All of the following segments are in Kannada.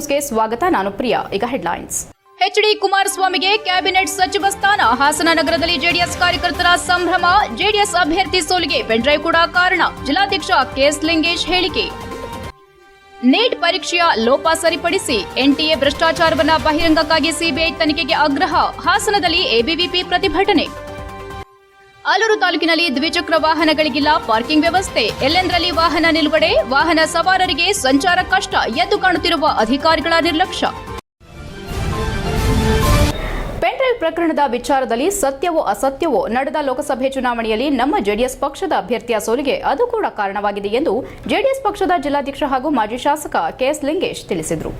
ನ್ಯೂಸ್ಗೆ ಸ್ವಾಗತ, ನಾನು ಪ್ರಿಯಾ. ಈಗ ಹೆಡ್ಲೈನ್ಸ್. ಎಚ್ಡಿ ಕುಮಾರಸ್ವಾಮಿಗೆ ಕ್ಯಾಬಿನೆಟ್ ಸಚಿವ ಸ್ಥಾನ. ಹಾಸನ ನಗರದಲ್ಲಿ ಜೆಡಿಎಸ್ ಕಾರ್ಯಕರ್ತರ ಸಂಭ್ರಮ. ಜೆಡಿಎಸ್ ಅಭ್ಯರ್ಥಿ ಸೋಲಿಗೆ ಪೆನ್ಡ್ರೈವ್ ಕೂಡ ಕಾರಣ. ಜಿಲ್ಲಾಧ್ಯಕ್ಷ ಕೆಎಸ್ ಲಿಂಗೇಶ್ ಹೇಳಿಕೆ. ನೀಟ್ ಪರೀಕ್ಷೆಯ ಲೋಪ ಸರಿಪಡಿಸಿ ಎನ್ಟಿಎ ಭ್ರಷ್ಟಾಚಾರವನ್ನ ಬಹಿರಂಗಕ್ಕಾಗಿ ಸಿಬಿಐ ತನಿಖೆಗೆ ಆಗ್ರಹ. ಹಾಸನದಲ್ಲಿ ಎಬಿವಿಪಿ ಪ್ರತಿಭಟನೆ. ಆಲೂರು ತಾಲೂಕಿನಲ್ಲಿ ದ್ವಿಚಕ್ರ ವಾಹನಗಳಿಗಿಲ್ಲ ಪಾರ್ಕಿಂಗ್ ವ್ಯವಸ್ಥೆ. ಎಲ್ಲೆಂದರಲ್ಲಿ ವಾಹನ ನಿಲುಗಡೆ, ವಾಹನ ಸವಾರರಿಗೆ ಸಂಚಾರ ಕಷ್ಟ ಎದ್ದು ಕಾಣುತ್ತಿರುವ ಅಧಿಕಾರಿಗಳ ನಿರ್ಲಕ್ಷ್ಯ. ಪೆಂಡ್ರೈವ್ ಪ್ರಕರಣದ ವಿಚಾರದಲ್ಲಿ ಸತ್ಯವೋ ಅಸತ್ಯವೋ ನಡೆದ ಲೋಕಸಭೆ ಚುನಾವಣೆಯಲ್ಲಿ ನಮ್ಮ ಜೆಡಿಎಸ್ ಪಕ್ಷದ ಅಭ್ಯರ್ಥಿಯ ಸೋಲಿಗೆ ಅದು ಕೂಡ ಕಾರಣವಾಗಿದೆ ಎಂದು ಜೆಡಿಎಸ್ ಪಕ್ಷದ ಜಿಲ್ಲಾಧ್ಯಕ್ಷ ಹಾಗೂ ಮಾಜಿ ಶಾಸಕ ಕೆಎಸ್ ಲಿಂಗೇಶ್ ತಿಳಿಸಿದರು.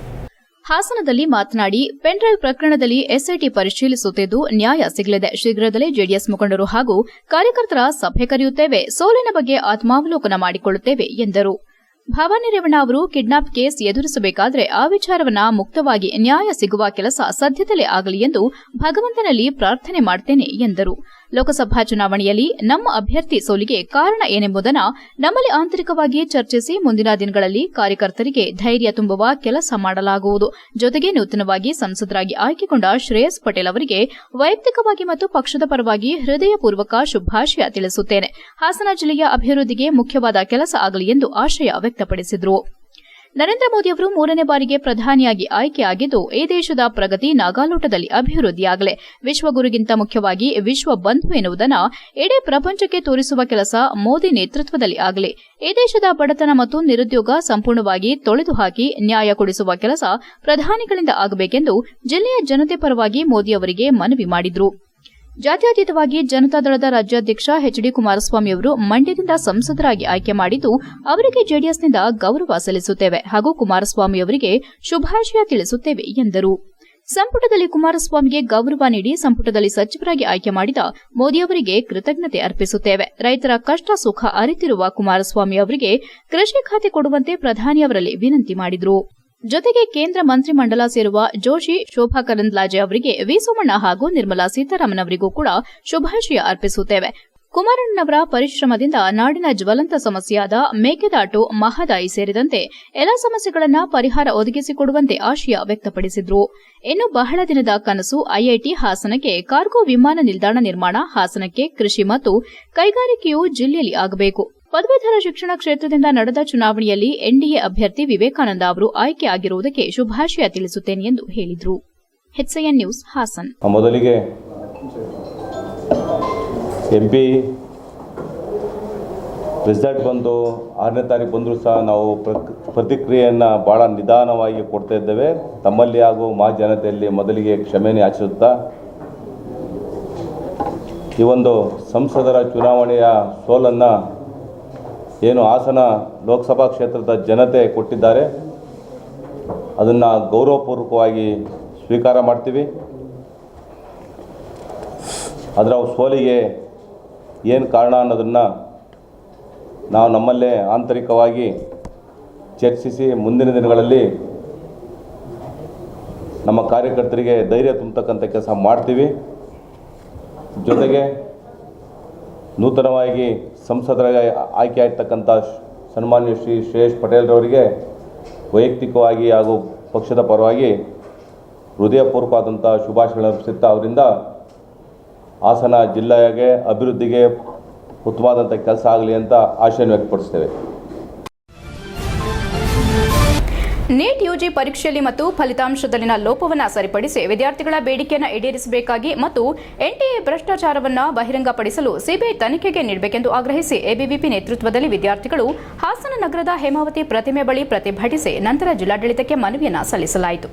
ಹಾಸನದಲ್ಲಿ ಮಾತನಾಡಿ ಪೆನ್ಡ್ರೈವ್ ಪ್ರಕರಣದಲ್ಲಿ ಎಸ್ಐಟಿ ಪರಿಶೀಲಿಸುತ್ತಿದ್ದು ನ್ಯಾಯ ಸಿಗಲಿದೆ. ಶೀಘ್ರದಲ್ಲೇ ಜೆಡಿಎಸ್ ಮುಖಂಡರು ಹಾಗೂ ಕಾರ್ಯಕರ್ತರ ಸಭೆ ಕರೆಯುತ್ತೇವೆ. ಸೋಲಿನ ಬಗ್ಗೆ ಆತ್ಮಾವಲೋಕನ ಮಾಡಿಕೊಳ್ಳುತ್ತೇವೆ, ಎಂದರು. ಭವಾನಿ ರೇವಣ್ಣ ಅವರು ಕಿಡ್ನಾಪ್ ಕೇಸ್ ಎದುರಿಸಬೇಕಾದರೆ ಆ ವಿಚಾರವನ್ನ ಮುಕ್ತವಾಗಿ ನ್ಯಾಯ ಸಿಗುವ ಕೆಲಸ ಸದ್ಯದಲ್ಲೇ ಆಗಲಿ ಎಂದು ಭಗವಂತನಲ್ಲಿ ಪ್ರಾರ್ಥನೆ ಮಾಡುತ್ತೇನೆ ಎಂದರು. ಲೋಕಸಭಾ ಚುನಾವಣೆಯಲ್ಲಿ ನಮ್ಮ ಅಭ್ಯರ್ಥಿ ಸೋಲಿಗೆ ಕಾರಣ ಏನೆಂಬುದನ್ನು ನಮ್ಮಲ್ಲಿ ಆಂತರಿಕವಾಗಿ ಚರ್ಚಿಸಿ ಮುಂದಿನ ದಿನಗಳಲ್ಲಿ ಕಾರ್ಯಕರ್ತರಿಗೆ ಧೈರ್ಯ ತುಂಬುವ ಕೆಲಸ ಮಾಡಲಾಗುವುದು. ಜೊತೆಗೆ ನೂತನವಾಗಿ ಸಂಸದರಾಗಿ ಆಯ್ಕೆಗೊಂಡ ಶ್ರೇಯಸ್ ಪಟೇಲ್ ಅವರಿಗೆ ವೈಯಕ್ತಿಕವಾಗಿ ಮತ್ತು ಪಕ್ಷದ ಪರವಾಗಿ ಹೃದಯಪೂರ್ವಕ ಶುಭಾಶಯ ತಿಳಿಸುತ್ತೇನೆ. ಹಾಸನ ಜಿಲ್ಲೆಯ ಅಭಿವೃದ್ಧಿಗೆ ಮುಖ್ಯವಾದ ಕೆಲಸ ಆಗಲಿ ಎಂದು ಆಶಯ ವ್ಯಕ್ತಪಡಿಸಿದರು. ನರೇಂದ್ರ ಮೋದಿ ಅವರು ಮೂರನೇ ಬಾರಿಗೆ ಪ್ರಧಾನಿಯಾಗಿ ಆಯ್ಕೆಯಾಗಿದ್ದು ಈ ದೇಶದ ಪ್ರಗತಿ ನಾಗಾಲೋಟದಲ್ಲಿ ಅಭಿವೃದ್ಧಿಯಾಗಲಿ. ವಿಶ್ವಗುರುಗಿಂತ ಮುಖ್ಯವಾಗಿ ವಿಶ್ವ ಬಂಧು ಎನ್ನುವುದನ್ನು ಇಡೀ ಪ್ರಪಂಚಕ್ಕೆ ತೋರಿಸುವ ಕೆಲಸ ಮೋದಿ ನೇತೃತ್ವದಲ್ಲಿ ಆಗಲಿ. ಈ ದೇಶದ ಬಡತನ ಮತ್ತು ನಿರುದ್ಯೋಗ ಸಂಪೂರ್ಣವಾಗಿ ತೊಳೆದು ಹಾಕಿ ನ್ಯಾಯ ಕೊಡಿಸುವ ಕೆಲಸ ಪ್ರಧಾನಿಗಳಿಂದ ಆಗಬೇಕೆಂದು ಜಿಲ್ಲೆಯ ಜನತೆ ಪರವಾಗಿ ಮೋದಿ ಅವರಿಗೆ ಮನವಿ ಮಾಡಿದರು. ಜಾತ್ಯತೀತವಾಗಿ ಜನತಾದಳದ ರಾಜ್ಯಾಧ್ಯಕ್ಷ ಎಚ್ ಡಿ ಕುಮಾರಸ್ವಾಮಿ ಅವರು ಮಂಡ್ಯದಿಂದ ಸಂಸದರಾಗಿ ಆಯ್ಕೆ ಮಾಡಿದ್ದು ಅವರಿಗೆ ಜೆಡಿಎಸ್ನಿಂದ ಗೌರವ ಸಲ್ಲಿಸುತ್ತೇವೆ ಹಾಗೂ ಕುಮಾರಸ್ವಾಮಿ ಅವರಿಗೆ ಶುಭಾಶಯ ತಿಳಿಸುತ್ತೇವೆ ಎಂದರು. ಸಂಪುಟದಲ್ಲಿ ಕುಮಾರಸ್ವಾಮಿಗೆ ಗೌರವ ನೀಡಿ ಸಂಪುಟದಲ್ಲಿ ಸಚಿವರಾಗಿ ಆಯ್ಕೆ ಮಾಡಿದ ಮೋದಿ ಅವರಿಗೆ ಕೃತಜ್ಞತೆ ಅರ್ಪಿಸುತ್ತೇವೆ. ರೈತರ ಕಷ್ಟ ಸುಖ ಅರಿತಿರುವ ಕುಮಾರಸ್ವಾಮಿ ಅವರಿಗೆ ಕೃಷಿ ಖಾತೆ ಕೊಡುವಂತೆ ಪ್ರಧಾನಿ ಅವರಲ್ಲಿ ವಿನಂತಿ ಮಾಡಿದರು. ಜೊತೆಗೆ ಕೇಂದ್ರ ಮಂತ್ರಿಮಂಡಲ ಸೇರುವ ಜೋಶಿ ಶೋಭಾ ಕರಂದ್ಲಾಜೆ ಅವರಿಗೆ ವಿ ಸೋಮಣ್ಣ ಹಾಗೂ ನಿರ್ಮಲಾ ಸೀತಾರಾಮನ್ ಅವರಿಗೂ ಕೂಡ ಶುಭಾಶಯ ಅರ್ಪಿಸುತ್ತೇವೆ. ಕುಮಾರಣ್ಣನವರ ಪರಿಶ್ರಮದಿಂದ ನಾಡಿನ ಜ್ವಲಂತ ಸಮಸ್ಯೆಯಾದ ಮೇಕೆದಾಟು, ಮಹದಾಯಿ ಸೇರಿದಂತೆ ಎಲ್ಲ ಸಮಸ್ಯೆಗಳನ್ನು ಪರಿಹಾರ ಒದಗಿಸಿಕೊಡುವಂತೆ ಆಶಯ ವ್ಯಕ್ತಪಡಿಸಿದ್ರು. ಇನ್ನು ಬಹಳ ದಿನದ ಕನಸು ಐಐಟಿ ಹಾಸನಕ್ಕೆ, ಕಾರ್ಗೋ ವಿಮಾನ ನಿಲ್ದಾಣ ನಿರ್ಮಾಣ ಹಾಸನಕ್ಕೆ, ಕೃಷಿ ಮತ್ತು ಕೈಗಾರಿಕೆಯು ಜಿಲ್ಲೆಯಲ್ಲಿ ಆಗಬೇಕು. ಪದವೀಧರ ಶಿಕ್ಷಣ ಕ್ಷೇತ್ರದಿಂದ ನಡೆದ ಚುನಾವಣೆಯಲ್ಲಿ ಎನ್ಡಿಎ ಅಭ್ಯರ್ಥಿ ವಿವೇಕಾನಂದ ಅವರು ಆಯ್ಕೆಯಾಗಿರುವುದಕ್ಕೆ ಶುಭಾಶಯ ತಿಳಿಸುತ್ತೇನೆ ಎಂದು ಹೇಳಿದರು. ನ್ಯೂಸ್ ಹಾಸನ್. ಮೊದಲಿಗೆ ಎಂಪಿ ರಿಸಲ್ಟ್ ಬಂದು ಆರನೇ ತಾರೀಕು ಬಂದರೂ ಸಹ ನಾವು ಪ್ರತಿಕ್ರಿಯೆಯನ್ನು ಭಾಳ ನಿಧಾನವಾಗಿ ಕೊಡ್ತಾ ಇದ್ದೇವೆ. ತಮ್ಮಲ್ಲಿ ಹಾಗೂ ಮಾ ಜನತೆಯಲ್ಲಿ ಮೊದಲಿಗೆ ಕ್ಷಮೆಯನ್ನು ಯಾಚಿಸುತ್ತಾ ಈ ಒಂದು ಸಂಸದರ ಚುನಾವಣೆಯ ಸೋಲನ್ನು ಏನು ಹಾಸನ ಲೋಕಸಭಾ ಕ್ಷೇತ್ರದ ಜನತೆ ಕೊಟ್ಟಿದ್ದಾರೆ. ಅದನ್ನು ಗೌರವಪೂರ್ವಕವಾಗಿ ಸ್ವೀಕಾರ ಮಾಡ್ತೀವಿ. ಅದರ ಸೋಲಿಗೆ ಏನು ಕಾರಣ ಅನ್ನೋದನ್ನು ನಾವು ನಮ್ಮಲ್ಲೇ ಆಂತರಿಕವಾಗಿ ಚರ್ಚಿಸಿ ಮುಂದಿನ ದಿನಗಳಲ್ಲಿ ನಮ್ಮ ಕಾರ್ಯಕರ್ತರಿಗೆ ಧೈರ್ಯ ತುಂಬತಕ್ಕಂಥ ಕೆಲಸ ಮಾಡ್ತೀವಿ. ಜೊತೆಗೆ ನೂತನವಾಗಿ ಸಂಸದರಾಗಿ ಆಯ್ಕೆ ಆಗ್ತಕ್ಕಂಥ ಸನ್ಮಾನ್ಯ ಶ್ರೀ ಶ್ರೇಯಸ್ ಪಟೇಲ್ರವರಿಗೆ ವೈಯಕ್ತಿಕವಾಗಿ ಹಾಗೂ ಪಕ್ಷದ ಪರವಾಗಿ ಹೃದಯಪೂರ್ವಕವಾದಂಥ ಶುಭಾಶಯಗಳನ್ನು ಅರ್ಪಿಸುತ್ತಾ ಅವರಿಂದ ಹಾಸನ ಜಿಲ್ಲೆಗೆ ಅಭಿವೃದ್ಧಿಗೆ ಉತ್ತಮವಾದಂಥ ಕೆಲಸ ಆಗಲಿ ಅಂತ ಆಶಯ ವ್ಯಕ್ತಪಡಿಸ್ತೇವೆ. ನೀಟ್ ಯುಜಿ ಪರೀಕ್ಷೆಯಲ್ಲಿ ಮತ್ತು ಫಲಿತಾಂಶದಲ್ಲಿನ ಲೋಪವನ್ನು ಸರಿಪಡಿಸಿ ವಿದ್ಯಾರ್ಥಿಗಳ ಬೇಡಿಕೆಯನ್ನು ಈಡೇರಿಸಬೇಕಾಗಿ ಮತ್ತು ಎನ್ಟಿಎ ಭ್ರಷ್ಟಾಚಾರವನ್ನು ಬಹಿರಂಗಪಡಿಸಲು ಸಿಬಿಐ ತನಿಖೆಗೆ ನೀಡಬೇಕೆಂದು ಆಗ್ರಹಿಸಿ ಎಬಿವಿಪಿ ನೇತೃತ್ವದಲ್ಲಿ ವಿದ್ಯಾರ್ಥಿಗಳು ಹಾಸನ ನಗರದ ಹೇಮಾವತಿ ಪ್ರತಿಮೆ ಬಳಿ ಪ್ರತಿಭಟಿಸಿ ನಂತರ ಜಿಲ್ಲಾಡಳಿತಕ್ಕೆ ಮನವಿಯನ್ನು ಸಲ್ಲಿಸಲಾಯಿತು.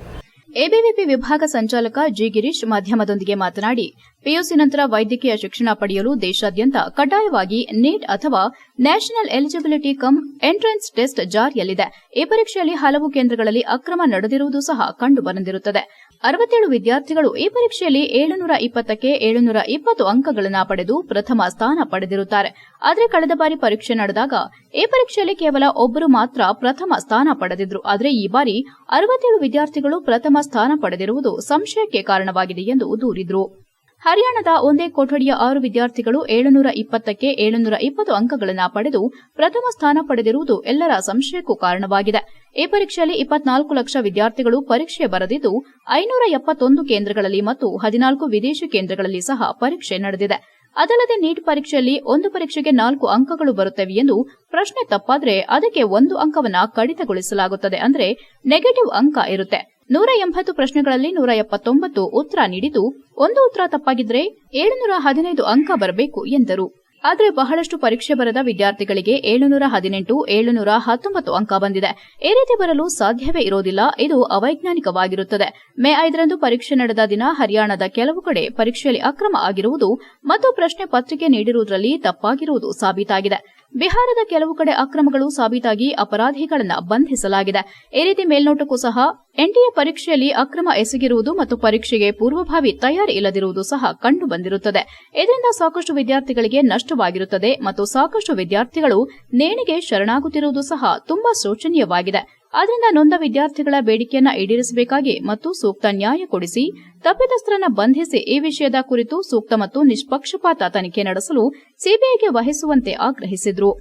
ಎಬಿವಿಪಿ ವಿಭಾಗ ಸಂಚಾಲಕ ಜಿ ಗಿರೀಶ್ ಮಾಧ್ಯಮದೊಂದಿಗೆ ಮಾತನಾಡಿ, ಪಿಯುಸಿ ನಂತರ ವೈದ್ಯಕೀಯ ಶಿಕ್ಷಣ ಪಡೆಯಲು ದೇಶಾದ್ಯಂತ ಕಡ್ಡಾಯವಾಗಿ ನೀಟ್ ಅಥವಾ national eligibility cum entrance test ಜಾರಿಯಲ್ಲಿದೆ. ಈ ಪರೀಕ್ಷೆಯಲ್ಲಿ ಹಲವು ಕೇಂದ್ರಗಳಲ್ಲಿ ಅಕ್ರಮ ನಡೆದಿರುವುದು ಸಹ ಕಂಡುಬಂದಿರುತ್ತದೆ ಅರವತ್ತೇಳು ವಿದ್ಯಾರ್ಥಿಗಳು ಈ ಪರೀಕ್ಷೆಯಲ್ಲಿ ಏಳುನೂರ ಇಪ್ಪತ್ತಕ್ಕೆ ಏಳುನೂರ ಇಪ್ಪತ್ತು ಅಂಕಗಳನ್ನು ಪಡೆದು ಪ್ರಥಮ ಸ್ಥಾನ ಪಡೆದಿರುತ್ತಾರೆ. ಆದರೆ ಕಳೆದ ಬಾರಿ ಪರೀಕ್ಷೆ ನಡೆದಾಗ ಈ ಪರೀಕ್ಷೆಯಲ್ಲಿ ಕೇವಲ ಒಬ್ಬರು ಮಾತ್ರ ಪ್ರಥಮ ಸ್ಥಾನ ಪಡೆದಿದ್ರು. ಆದರೆ ಈ ಬಾರಿ ಅರವತ್ತೇಳು ವಿದ್ಯಾರ್ಥಿಗಳು ಪ್ರಥಮ ಸ್ಥಾನ ಪಡೆದಿರುವುದು ಸಂಶಯಕ್ಕೆ ಕಾರಣವಾಗಿದೆ ಎಂದು ದೂರಿದರು. ಹರಿಯಾಣದ ಒಂದೇ ಕೊಠಡಿಯ ಆರು ವಿದ್ಯಾರ್ಥಿಗಳು ಏಳುನೂರ ಇಪ್ಪತ್ತಕ್ಕೆ ಏಳುನೂರ ಇಪ್ಪತ್ತು ಅಂಕಗಳನ್ನು ಪಡೆದು ಪ್ರಥಮ ಸ್ಥಾನ ಪಡೆದಿರುವುದು ಎಲ್ಲರ ಸಂಶಯಕ್ಕೂ ಕಾರಣವಾಗಿದೆ. ಈ ಪರೀಕ್ಷೆಯಲ್ಲಿ ಇಪ್ಪತ್ನಾಲ್ಕು ಲಕ್ಷ ವಿದ್ಯಾರ್ಥಿಗಳು ಪರೀಕ್ಷೆ ಬರೆದಿದ್ದು, ಐನೂರ ಎಪ್ಪತ್ತೊಂದು ಕೇಂದ್ರಗಳಲ್ಲಿ ಮತ್ತು ಹದಿನಾಲ್ಕು ವಿದೇಶಿ ಕೇಂದ್ರಗಳಲ್ಲಿ ಸಹ ಪರೀಕ್ಷೆ ನಡೆದಿದೆ. ಅದಲ್ಲದೆ ನೀಟ್ ಪರೀಕ್ಷೆಯಲ್ಲಿ ಒಂದು ಪರೀಕ್ಷೆಗೆ ನಾಲ್ಕು ಅಂಕಗಳು ಬರುತ್ತವೆ ಎಂದು ಪ್ರಶ್ನೆ ತಪ್ಪಾದರೆ ಅದಕ್ಕೆ ಒಂದು ಅಂಕವನ್ನು ಕಡಿತಗೊಳಿಸಲಾಗುತ್ತದೆ ಅಂದರೆ ನೆಗೆಟಿವ್ ಅಂಕ ಇರುತ್ತೆ. ನೂರ ಎಂಬತ್ತು ಪ್ರಶ್ನೆಗಳಲ್ಲಿ ನೂರ ಎಪ್ಪತ್ತೊಂಬತ್ತು ಉತ್ತರ ನೀಡಿದ್ದು, ಒಂದು ಉತ್ತರ ತಪ್ಪಾಗಿದ್ರೆ ಏಳುನೂರ ಹದಿನೈದು ಅಂಕ ಬರಬೇಕು ಎಂದರು. ಆದರೆ ಬಹಳಷ್ಟು ಪರೀಕ್ಷೆ ಬರೆದ ವಿದ್ಯಾರ್ಥಿಗಳಿಗೆ ಏಳುನೂರ ಹದಿನೆಂಟು ಏಳುನೂರ ಹತ್ತೊಂಬತ್ತು ಅಂಕ ಬಂದಿದೆ. ಈ ರೀತಿ ಬರಲು ಸಾಧ್ಯವೇ ಇರೋದಿಲ್ಲ. ಇದು ಅವೈಜ್ಞಾನಿಕವಾಗಿರುತ್ತದೆ. ಮೇ ಐದರಂದು ಪರೀಕ್ಷೆ ನಡೆದ ದಿನ ಹರಿಯಾಣದ ಕೆಲವು ಕಡೆ ಪರೀಕ್ಷೆಯಲ್ಲಿ ಅಕ್ರಮ ಆಗಿರುವುದು ಮತ್ತು ಪ್ರಶ್ನೆ ಪತ್ರಿಕೆ ನೀಡಿರುವುದರಲ್ಲಿ ತಪ್ಪಾಗಿರುವುದು ಸಾಬೀತಾಗಿದೆ. ಬಿಹಾರದ ಕೆಲವು ಕಡೆ ಅಕ್ರಮಗಳು ಸಾಬೀತಾಗಿ ಅಪರಾಧಿಗಳನ್ನು ಬಂಧಿಸಲಾಗಿದೆ. ಈ ರೀತಿ ಮೇಲ್ನೋಟಕ್ಕೂ ಸಹ ಎನ್ಡಿಎ ಪರೀಕ್ಷೆಯಲ್ಲಿ ಅಕ್ರಮ ಎಸಗಿರುವುದು ಮತ್ತು ಪರೀಕ್ಷೆಗೆ ಪೂರ್ವಭಾವಿ ತಯಾರಿ ಇಲ್ಲದಿರುವುದು ಸಹ ಕಂಡುಬಂದಿರುತ್ತದೆ. ಇದರಿಂದ ಸಾಕಷ್ಟು ವಿದ್ಯಾರ್ಥಿಗಳಿಗೆ ನಷ್ಟವಾಗಿರುತ್ತದೆ ಮತ್ತು ಸಾಕಷ್ಟು ವಿದ್ಯಾರ್ಥಿಗಳು ನೇಣಿಗೆ ಶರಣಾಗುತ್ತಿರುವುದು ಸಹ ತುಂಬಾ ಶೋಚನೀಯವಾಗಿದೆ. ಆದ್ದರಿಂದ ನೊಂದ ವಿದ್ಯಾರ್ಥಿಗಳ ಬೇಡಿಕೆಯನ್ನ ಈಡೇರಿಸಬೇಕಾಗಿ ಮತ್ತು ಸೂಕ್ತ ನ್ಯಾಯ ಕೊಡಿಸಿ ತಪ್ಪಿತಸ್ಥರನ್ನ ಬಂಧಿಸಿ ಈ ವಿಷಯದ ಕುರಿತು ಸೂಕ್ತ ಮತ್ತು ನಿಷ್ಪಕ್ಷಪಾತ ತನಿಖೆ ನಡೆಸಲು ಸಿಬಿಐಗೆ ವಹಿಸುವಂತೆ ಆಗ್ರಹಿಸಿದರು.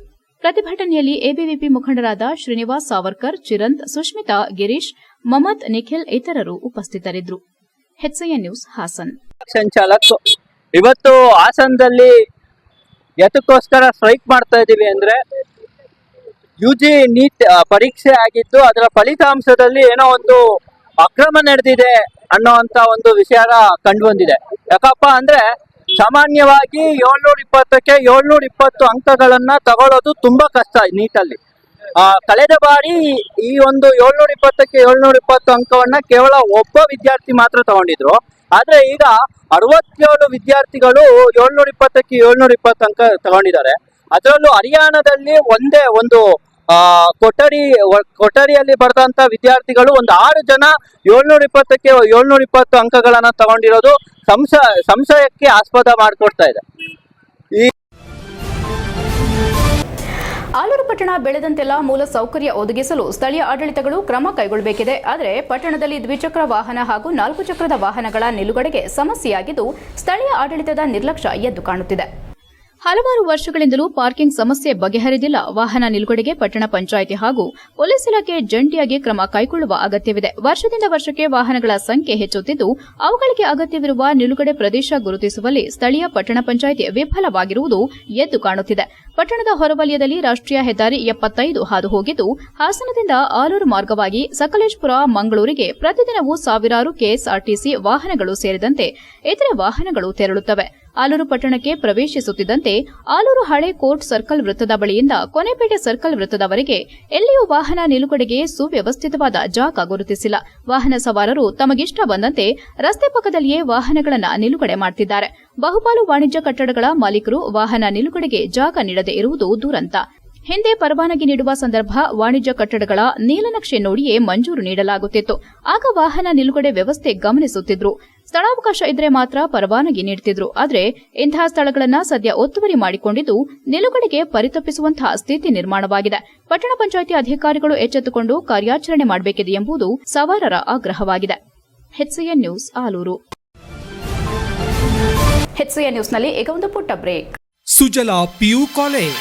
ಪ್ರತಿಭಟನೆಯಲ್ಲಿ ಎಬಿವಿಪಿ ಮುಖಂಡರಾದ ಶ್ರೀನಿವಾಸ್ ಸಾವರ್ಕರ್, ಚಿರಂತ್, ಸುಷ್ಮಿತಾ, ಗಿರೀಶ್, ಮಮತ್, ನಿಖಿಲ್ ಇತರರು ಉಪಸ್ಥಿತರಿದ್ದರು. ನ್ಯೂಸ್, ಹಾಸನ್. ಸಂಚಾಲಕ ಇವತ್ತು ಹಾಸನದಲ್ಲಿ ಯತಕ್ಕೋಸ್ಕರ ಸ್ಟ್ರೈಕ್ ಮಾಡ್ತಾ ಇದ್ದೀವಿ ಅಂದ್ರೆ ಯು ಜಿ ನೀಟ್ ಪರೀಕ್ಷೆ ಆಗಿದ್ದು ಅದರ ಫಲಿತಾಂಶದಲ್ಲಿ ಏನೋ ಒಂದು ಅಕ್ರಮ ನಡೆದಿದೆ ಅನ್ನೋಂತ ಒಂದು ವಿಷಯ ಕಂಡು ಬಂದಿದೆ ಯಾಕಪ್ಪ ಅಂದ್ರೆ ಸಾಮಾನ್ಯವಾಗಿ ಏಳ್ನೂರ ಇಪ್ಪತ್ತಕ್ಕೆ ಏಳ್ನೂರ ಇಪ್ಪತ್ತು ಅಂಕಗಳನ್ನ ತಗೊಳ್ಳೋದು ತುಂಬಾ ಕಷ್ಟ ನೀಟಲ್ಲಿ. ಆ, ಕಳೆದ ಬಾರಿ ಈ ಒಂದು ಏಳ್ನೂರ ಇಪ್ಪತ್ತಕ್ಕೆ ಏಳ್ನೂರ ಇಪ್ಪತ್ತು ಅಂಕವನ್ನ ಕೇವಲ ಒಬ್ಬ ವಿದ್ಯಾರ್ಥಿ ಮಾತ್ರ ತಗೊಂಡಿದ್ರು. ಆದ್ರೆ ಈಗ ಅರವತ್ತೇಳು ವಿದ್ಯಾರ್ಥಿಗಳು ಏಳ್ನೂರ ಇಪ್ಪತ್ತಕ್ಕೆ ಏಳ್ನೂರ ಇಪ್ಪತ್ತು ಅಂಕ ತಗೊಂಡಿದ್ದಾರೆ. ಅದರಲ್ಲೂ ಹರಿಯಾಣದಲ್ಲಿ ಒಂದೇ ಒಂದು ಆ, ಕೊಠಡಿ ಕೊಠಡಿಯಲ್ಲಿ ಬರೆದಂತ ವಿದ್ಯಾರ್ಥಿಗಳು ಒಂದು ಆರು ಜನ ಏಳ್ನೂರ ಇಪ್ಪತ್ತಕ್ಕೆ ಏಳ್ನೂರ ಇಪ್ಪತ್ತು ಅಂಕಗಳನ್ನ ತಗೊಂಡಿರೋದು ಸಂಶ, ಸಂಶಯಕ್ಕೆ ಆಸ್ಪದ ಮಾಡಿಕೊಡ್ತಾ ಇದೆ. ಆಲೂರು ಪಟ್ಟಣ ಬೆಳೆದಂತೆಲ್ಲ ಮೂಲ ಸೌಕರ್ಯ ಒದಗಿಸಲು ಸ್ಥಳೀಯ ಆಡಳಿತಗಳು ಕ್ರಮ ಕೈಗೊಳ್ಳಬೇಕಿದೆ ಆದರೆ ಪಟ್ಟಣದಲ್ಲಿ ದ್ವಿಚಕ್ರ ವಾಹನ ಹಾಗೂ ನಾಲ್ಕು ಚಕ್ರದ ವಾಹನಗಳ ನಿಲುಗಡೆಗೆ ಸಮಸ್ಯೆಯಾಗಿದ್ದು, ಸ್ಥಳೀಯ ಆಡಳಿತದ ನಿರ್ಲಕ್ಷ್ಯ ಎದ್ದು ಕಾಣುತ್ತಿದೆ. ಹಲವಾರು ವರ್ಷಗಳಿಂದಲೂ ಪಾರ್ಕಿಂಗ್ ಸಮಸ್ಯೆ ಬಗೆಹರಿದಿಲ್ಲ. ವಾಹನ ನಿಲುಗಡೆಗೆ ಪಟ್ಟಣ ಪಂಚಾಯಿತಿ ಹಾಗೂ ಪೊಲೀಸ್ ಇಲಾಖೆ ಜಂಟಿಯಾಗಿ ಕ್ರಮ ಕೈಗೊಳ್ಳುವ ಅಗತ್ಯವಿದೆ. ವರ್ಷದಿಂದ ವರ್ಷಕ್ಕೆ ವಾಹನಗಳ ಸಂಖ್ಯೆ ಹೆಚ್ಚುತ್ತಿದ್ದು, ಅವುಗಳಿಗೆ ಅಗತ್ಯವಿರುವ ನಿಲುಗಡೆ ಪ್ರದೇಶ ಗುರುತಿಸುವಲ್ಲಿ ಸ್ಥಳೀಯ ಪಟ್ಟಣ ಪಂಚಾಯಿತಿ ವಿಫಲವಾಗಿರುವುದು ಎದ್ದು ಕಾಣುತ್ತಿದೆ. ಪಟ್ಟಣದ ಹೊರವಲಯದಲ್ಲಿ ರಾಷ್ಟ್ರೀಯ ಹೆದ್ದಾರಿ ಎಪ್ಪತ್ತೈದು ಹಾದು ಹೋಗಿದ್ದು ಹಾಸನದಿಂದ ಆಲೂರು ಮಾರ್ಗವಾಗಿ ಸಕಲೇಶ್ಪುರ, ಮಂಗಳೂರಿಗೆ ಪ್ರತಿದಿನವೂ ಸಾವಿರಾರು ಕೆಎಸ್ಆರ್ಟಿಸಿ ವಾಹನಗಳು ಸೇರಿದಂತೆ ಇತರೆ ವಾಹನಗಳು ತೆರಳುತ್ತವೆ. ಆಲೂರು ಪಟ್ಟಣಕ್ಕೆ ಪ್ರವೇಶಿಸುತ್ತಿದ್ದಂತೆ ಆಲೂರು ಹಳೆ ಕೋರ್ಟ್ ಸರ್ಕಲ್ ವೃತ್ತದ ಬಳಿಯಿಂದ ಕೊನೆಪೇಟೆ ಸರ್ಕಲ್ ವೃತ್ತದವರೆಗೆ ಎಲ್ಲಿಯೂ ವಾಹನ ನಿಲುಗಡೆಗೆ ಸುವ್ಯವಸ್ಥಿತವಾದ ಜಾಗ ಗುರುತಿಸಿಲ್ಲ. ವಾಹನ ಸವಾರರು ತಮಗಿಷ್ಟ ಬಂದಂತೆ ರಸ್ತೆ ಪಕ್ಕದಲ್ಲಿಯೇ ವಾಹನಗಳನ್ನು ನಿಲುಗಡೆ ಮಾಡುತ್ತಿದ್ದಾರೆ ಬಹುಪಾಲು ವಾಣಿಜ್ಯ ಕಟ್ಟಡಗಳ ಮಾಲೀಕರು ವಾಹನ ನಿಲುಗಡೆಗೆ ಜಾಗ ನೀಡದೆ ಇರುವುದು ದುರಂತ. ಹಿಂದೆ ಪರವಾನಗಿ ನೀಡುವ ಸಂದರ್ಭ ವಾಣಿಜ್ಯ ಕಟ್ಟಡಗಳ ನೀಲನಕ್ಷೆ ನೋಡಿಯೇ ಮಂಜೂರು ನೀಡಲಾಗುತ್ತಿತ್ತು. ಆಗ ವಾಹನ ನಿಲುಗಡೆ ವ್ಯವಸ್ಥೆ ಗಮನಿಸುತ್ತಿದ್ರು. ಸ್ಥಳಾವಕಾಶ ಇದ್ರೆ ಮಾತ್ರ ಪರವಾನಗಿ ನೀಡುತ್ತಿದ್ರು ಆದರೆ ಇಂತಹ ಸ್ಥಳಗಳನ್ನು ಸದ್ಯ ಒತ್ತುವರಿ ಮಾಡಿಕೊಂಡಿದ್ದು ನಿಲುಗಡೆಗೆ ಪರಿತಪ್ಪಿಸುವಂತಹ ಸ್ಥಿತಿ ನಿರ್ಮಾಣವಾಗಿದೆ. ಪಟ್ಟಣ ಪಂಚಾಯಿತಿ ಅಧಿಕಾರಿಗಳು ಎಚ್ಚೆತ್ತುಕೊಂಡು ಕಾರ್ಯಾಚರಣೆ ಮಾಡಬೇಕಿದೆ ಎಂಬುದು ಸವಾರರ ಆಗ್ರಹವಾಗಿದೆ. HCN news Alur. ಹೆಚ್ಸಿಎನ್ ನ್ಯೂಸ್ನಲ್ಲಿ ಈಗ ಒಂದು ಪುಟ್ಟ ಬ್ರೇಕ್. Sujala PU college.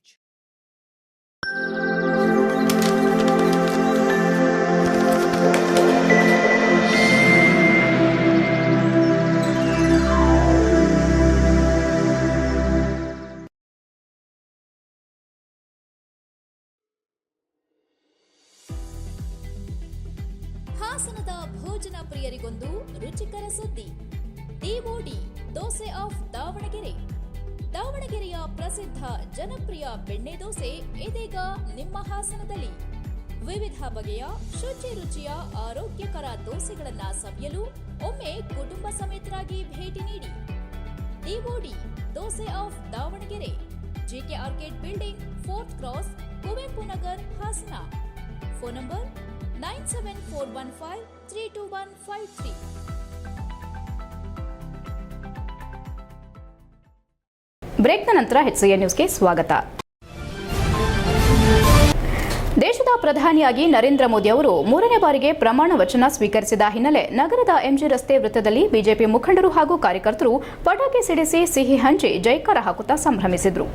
ಪ್ರಿಯರಿಗೊಂದು ರುಚಿಕರ ಸುದ್ದಿ. DOD dosa of Davangere. ದಾವಣಗೆರೆಯ ಪ್ರಸಿದ್ಧ ಜನಪ್ರಿಯ ಬೆಣ್ಣೆ ದೋಸೆ ಇದೀಗ ನಿಮ್ಮ ಹಾಸನದಲ್ಲಿ. ವಿವಿಧ ಬಗೆಯ ಶುಚಿ ರುಚಿಯ ಆರೋಗ್ಯಕರ ದೋಸೆಗಳನ್ನ ಸವಿಯಲು ಒಮ್ಮೆ ಕುಟುಂಬ ಸಮೇತರಾಗಿ ಭೇಟಿ ನೀಡಿ. DOD dosa of Davangere. JK arcade building fourth cross, Kuvempu Nagar, Hassan. Phone number nine seven four one five three ಬ್ರೇಕ್ನ ನಂತರ ಹೆಚ್ಸಿಎ ನ್ಯೂಸ್ಗೆ ಸ್ವಾಗತ. ದೇಶದ ಪ್ರಧಾನಿಯಾಗಿ ನರೇಂದ್ರ ಮೋದಿ ಅವರು ಮೂರನೇ ಬಾರಿಗೆ ಪ್ರಮಾಣ ವಚನ ಸ್ವೀಕರಿಸಿದ ಹಿನ್ನೆಲೆ ನಗರದ ಎಂಜಿ ರಸ್ತೆ ವೃತ್ತದಲ್ಲಿ ಬಿಜೆಪಿ ಮುಖಂಡರು ಹಾಗೂ ಕಾರ್ಯಕರ್ತರು ಪಟಾಕಿ ಸಿಡಿಸಿ ಸಿಹಿ ಹಂಚಿ ಜೈಕಾರ ಹಾಕುತ್ತಾ ಸಂಭ್ರಮಿಸಿದ್ರು.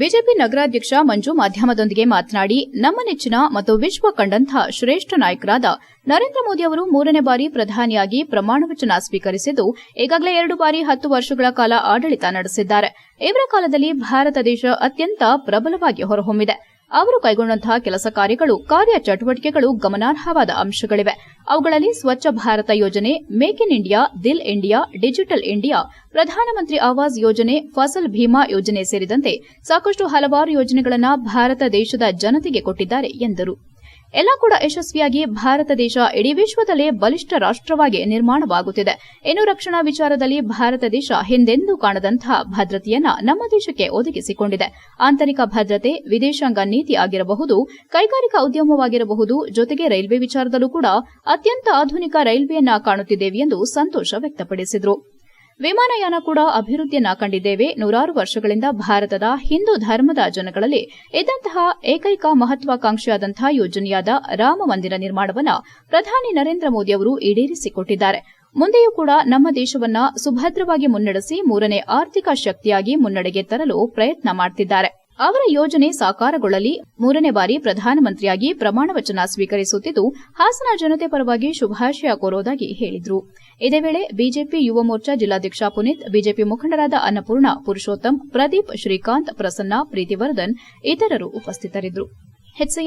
ಬಿಜೆಪಿ ನಗರಾಧ್ಯಕ್ಷ ಮಂಜು ಮಾಧ್ಯಮದೊಂದಿಗೆ ಮಾತನಾಡಿ, ನಮ್ಮ ನೆಚ್ಚಿನ ಮತ್ತು ವಿಶ್ವ ಕಂಡಂಥ ಶ್ರೇಷ್ಠ ನಾಯಕರಾದ ನರೇಂದ್ರ ಮೋದಿ ಅವರು ಮೂರನೇ ಬಾರಿ ಪ್ರಧಾನಿಯಾಗಿ ಪ್ರಮಾಣವಚನ ಸ್ವೀಕರಿಸಿದ್ದು, ಈಗಾಗಲೇ ಎರಡು ಬಾರಿ ಹತ್ತು ವರ್ಷಗಳ ಕಾಲ ಆಡಳಿತ ನಡೆಸಿದ್ದಾರೆ. ಇವರ ಕಾಲದಲ್ಲಿ ಭಾರತ ದೇಶ ಅತ್ಯಂತ ಪ್ರಬಲವಾಗಿ ಹೊರಹೊಮ್ಮಿದೆ. ಅವರು ಕೈಗೊಂಡಂತಹ ಕೆಲಸ ಕಾರ್ಯಗಳು, ಕಾರ್ಯ ಚಟುವಟಿಕೆಗಳು ಗಮನಾರ್ಹವಾದ ಅಂಶಗಳಿವೆ. ಅವುಗಳಲ್ಲಿ ಸ್ವಚ್ಛ ಭಾರತ ಯೋಜನೆ, make in India, Dil India, digital India, Pradhan Mantri Awas ಯೋಜನೆ, ಫಸಲ್ ಭೀಮಾ ಯೋಜನೆ ಸೇರಿದಂತೆ ಸಾಕಷ್ಟು ಹಲವಾರು ಯೋಜನೆಗಳನ್ನು ಭಾರತ ದೇಶದ ಜನತೆಗೆ ಕೊಟ್ಟಿದ್ದಾರೆ ಎಂದರು. ಎಲ್ಲ ಕೂಡ ಯಶಸ್ವಿಯಾಗಿ ಭಾರತ ದೇಶ ಇಡೀ ವಿಶ್ವದಲ್ಲೇ ಬಲಿಷ್ಠ ರಾಷ್ಟವಾಗಿ ನಿರ್ಮಾಣವಾಗುತ್ತಿದೆ. ಇನ್ನು ರಕ್ಷಣಾ ವಿಚಾರದಲ್ಲಿ ಭಾರತ ದೇಶ ಹಿಂದೆಂದೂ ಕಾಣದಂತಹ ಭದ್ರತೆಯನ್ನ ನಮ್ಮ ದೇಶಕ್ಕೆ ಒದಗಿಸಿಕೊಂಡಿದೆ. ಆಂತರಿಕ ಭದ್ರತೆ, ವಿದೇಶಾಂಗ ನೀತಿ ಆಗಿರಬಹುದು, ಕೈಗಾರಿಕಾ ಉದ್ಯಮವಾಗಿರಬಹುದು, ಜೊತೆಗೆ ರೈಲ್ವೆ ವಿಚಾರದಲ್ಲೂ ಕೂಡ ಅತ್ಯಂತ ಆಧುನಿಕ ರೈಲ್ವೆಯನ್ನ ಕಾಣುತ್ತಿದ್ದೇವೆ ಎಂದು ಸಂತೋಷ ವ್ಯಕ್ತಪಡಿಸಿದರು. ವಿಮಾನಯಾನ ಕೂಡ ಅಭಿವೃದ್ಧಿಯನ್ನ ಕಂಡಿದ್ದೇವೆ. ನೂರಾರು ವರ್ಷಗಳಿಂದ ಭಾರತದ ಹಿಂದೂ ಧರ್ಮದ ಜನಗಳಲ್ಲಿ ಇದ್ದಂತಹ ಏಕೈಕ ಮಹತ್ವಾಕಾಂಕ್ಷೆಯಾದಂತಹ ಯೋಜನೆಯಾದ ರಾಮ ಮಂದಿರ ನಿರ್ಮಾಣವನ್ನ ಪ್ರಧಾನಿ ನರೇಂದ್ರ ಮೋದಿ ಅವರು ಈಡೇರಿಸಿಕೊಟ್ಟಿದ್ದಾರೆ. ಮುಂದೆಯೂ ಕೂಡ ನಮ್ಮ ದೇಶವನ್ನ ಸುಭದ್ರವಾಗಿ ಮುನ್ನಡೆಸಿ ಮೂರನೇ ಆರ್ಥಿಕ ಶಕ್ತಿಯಾಗಿ ಮುನ್ನಡೆಗೆ ತರಲು ಪ್ರಯತ್ನ ಮಾಡುತ್ತಿದ್ದಾರೆ ಅವರ ಯೋಜನೆ ಸಾಕಾರಗೊಳ್ಳಲಿ. ಮೂರನೇ ಬಾರಿ ಪ್ರಧಾನಮಂತ್ರಿಯಾಗಿ ಪ್ರಮಾಣ ವಚನ ಸ್ವೀಕರಿಸುತ್ತಿದ್ದು, ಹಾಸನ ಜನತೆ ಪರವಾಗಿ ಶುಭಾಶಯ ಕೋರುವುದಾಗಿ ಹೇಳಿದರು. ಇದೇ ವೇಳೆ ಬಿಜೆಪಿ ಯುವ ಮೋರ್ಚಾ ಜಿಲ್ಲಾಧ್ಯಕ್ಷ ಪುನೀತ್, ಬಿಜೆಪಿ ಮುಖಂಡರಾದ ಅನ್ನಪೂರ್ಣ, ಪುರುಷೋತ್ತಮ್, ಪ್ರದೀಪ್, ಶ್ರೀಕಾಂತ್, ಪ್ರಸನ್ನ, ಪ್ರೀತಿವರ್ಧನ್ ಇತರರು ಉಪಸ್ಥಿತರಿದ್ದರು.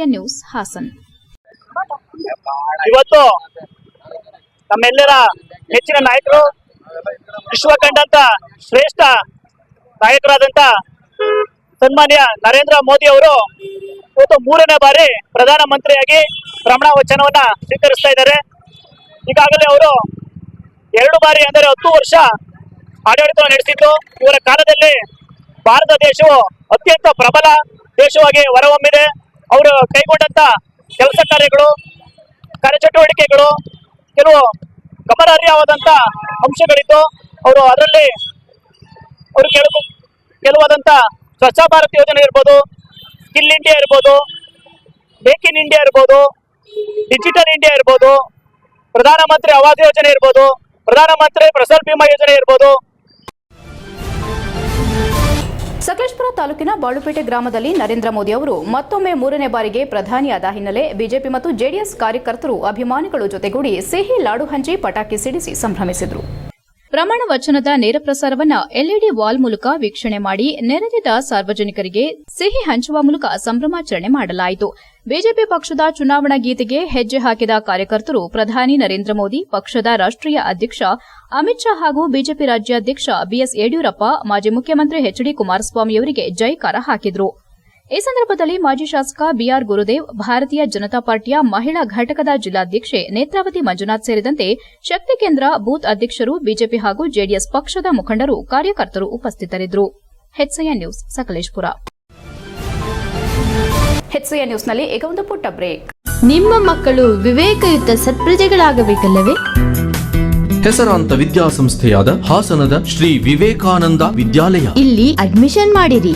ನ್ಯೂಸ್, ಹಾಸನ್. ಇವತ್ತು ನಮ್ಮೆಲ್ಲರ ನಾಯಕರು ವಿಶ್ವ ಶ್ರೇಷ್ಠ ನಾಯಕರಾದಂತ ಸನ್ಮಾನ್ಯ ನರೇಂದ್ರ ಮೋದಿ ಅವರು ಇವತ್ತು ಮೂರನೇ ಬಾರಿ ಪ್ರಧಾನ ಮಂತ್ರಿಯಾಗಿ ಪ್ರಮಾಣ ವಚನವನ್ನ ಸ್ವೀಕರಿಸ್ತಾ ಇದ್ದಾರೆ. ಈಗಾಗಲೇ ಅವರು ಎರಡು ಬಾರಿ ಅಂದರೆ ಹತ್ತು ವರ್ಷ ಆಡಳಿತ ನಡೆಸಿದ್ದು. ಇವರ ಕಾಲದಲ್ಲಿ ಭಾರತ ದೇಶವು ಅತ್ಯಂತ ಪ್ರಬಲ ದೇಶವಾಗಿ ಹೊರಹೊಮ್ಮಿದೆ. ಅವರು ಕೈಗೊಂಡಂತ ಕೆಲಸ ಕಾರ್ಯಗಳು, ಕಾರ್ಯಚಟುವಟಿಕೆಗಳು ಕೆಲವು ಗಮನಾರ್ಹವಾದಂತ ಅಂಶಗಳಿದ್ದು, ಅವರು ಅದರಲ್ಲಿ ಅವರು ಕೆಲವು ಕೆಲವಾದಂತ ಸ್ವಚ್ಛ ಭಾರತ್ ಯೋಜನೆ ಇರ್ಬೋದು, ಸ್ಕಿಲ್ ಇಂಡಿಯಾ ಇರ್ಬೋದು, ಮೇಕ್ ಇನ್ ಇಂಡಿಯಾ ಇರ್ಬೋದು, ಡಿಜಿಟಲ್ ಇಂಡಿಯಾ ಇರ್ಬೋದು, ಪ್ರಧಾನಮಂತ್ರಿ ಆವಾಸ್ ಯೋಜನೆ ಇರ್ಬೋದು, ಪ್ರಧಾನಮಂತ್ರಿ ಫಸಲ್ ಭೀಮಾ ಯೋಜನೆ ಇರ್ಬೋದು. ಸಕಲೇಶ್ಪುರ ತಾಲೂಕಿನ ಬಾಳುಪೇಟೆ ಗ್ರಾಮದಲ್ಲಿ ನರೇಂದ್ರ ಮೋದಿ ಅವರು ಮತ್ತೊಮ್ಮೆ ಮೂರನೇ ಬಾರಿಗೆ ಪ್ರಧಾನಿಯಾದ ಹಿನ್ನೆಲೆ ಬಿಜೆಪಿ ಮತ್ತು ಜೆಡಿಎಸ್ ಕಾರ್ಯಕರ್ತರು ಅಭಿಮಾನಿಗಳು ಜೊತೆಗೂಡಿ ಸಿಹಿ ಲಾಡು ಹಂಚಿ ಪಟಾಕಿ ಸಿಡಿಸಿ ಸಂಭ್ರಮಿಸಿದರು. ಪ್ರಮಾಣ ವಚನದ ನೇರ ಪ್ರಸಾರವನ್ನ ಎಲ್ಇಡಿ ವಾಲ್ ಮೂಲಕ ವೀಕ್ಷಣೆ ಮಾಡಿ ನೆರೆದಿದ್ದ ಸಾರ್ವಜನಿಕರಿಗೆ ಸಿಹಿ ಹಂಚುವ ಮೂಲಕ ಸಂಭ್ರಮಾಚರಣೆ ಮಾಡಲಾಯಿತು. ಬಿಜೆಪಿ ಪಕ್ಷದ ಚುನಾವಣಾ ಗೀತೆಗೆ ಹೆಜ್ಜೆ ಹಾಕಿದ ಕಾರ್ಯಕರ್ತರು ಪ್ರಧಾನಿ ನರೇಂದ್ರ ಮೋದಿ, ಪಕ್ಷದ ರಾಷ್ಟೀಯ ಅಧ್ಯಕ್ಷ ಅಮಿತ್ ಶಾ ಹಾಗೂ ಬಿಜೆಪಿ ರಾಜ್ಯಾಧ್ಯಕ್ಷ ಬಿಎಸ್ ಯಡಿಯೂರಪ್ಪ, ಮಾಜಿ ಮುಖ್ಯಮಂತ್ರಿ ಎಚ್ಡಿ ಕುಮಾರಸ್ವಾಮಿಯವರಿಗೆ ಜೈಕಾರ ಹಾಕಿದರು. ಈ ಸಂದರ್ಭದಲ್ಲಿ ಮಾಜಿ ಶಾಸಕ ಬಿಆರ್ ಗುರುದೇವ್ ಭಾರತೀಯ ಜನತಾ ಪಾರ್ಟಿಯ ಮಹಿಳಾ ಘಟಕದ ಜಿಲ್ಲಾಧ್ಯಕ್ಷೆ ನೇತ್ರಾವತಿ ಮಂಜುನಾಥ್ ಸೇರಿದಂತೆ ಶಕ್ತಿ ಕೇಂದ್ರ ಬೂತ್ ಅಧ್ಯಕ್ಷರು ಬಿಜೆಪಿ ಹಾಗೂ ಜೆಡಿಎಸ್ ಪಕ್ಷದ ಮುಖಂಡರು ಕಾರ್ಯಕರ್ತರು ಉಪಸ್ಥಿತರಿದ್ದರು. ನ್ಯೂಸ್ ಸಕಲೇಶ್ಪುರ. ನ್ಯೂಸ್ನಲ್ಲಿ ಈಗ ಒಂದು ಪುಟ್ಟ ಬ್ರೇಕ್. ನಿಮ್ಮ ಮಕ್ಕಳು ವಿವೇಕಯುತ ಸತ್ಪ್ರಜೆಗಳಾಗಬೇಕಲ್ಲವೇ? ಹೆಸರಾಂತ ವಿದ್ಯಾಸಂಸ್ಥೆಯಾದ ಹಾಸನದ ಶ್ರೀ ವಿವೇಕಾನಂದ ವಿದ್ಯಾಲಯ. ಇಲ್ಲಿ ಅಡ್ಮಿಷನ್ ಮಾಡಿರಿ.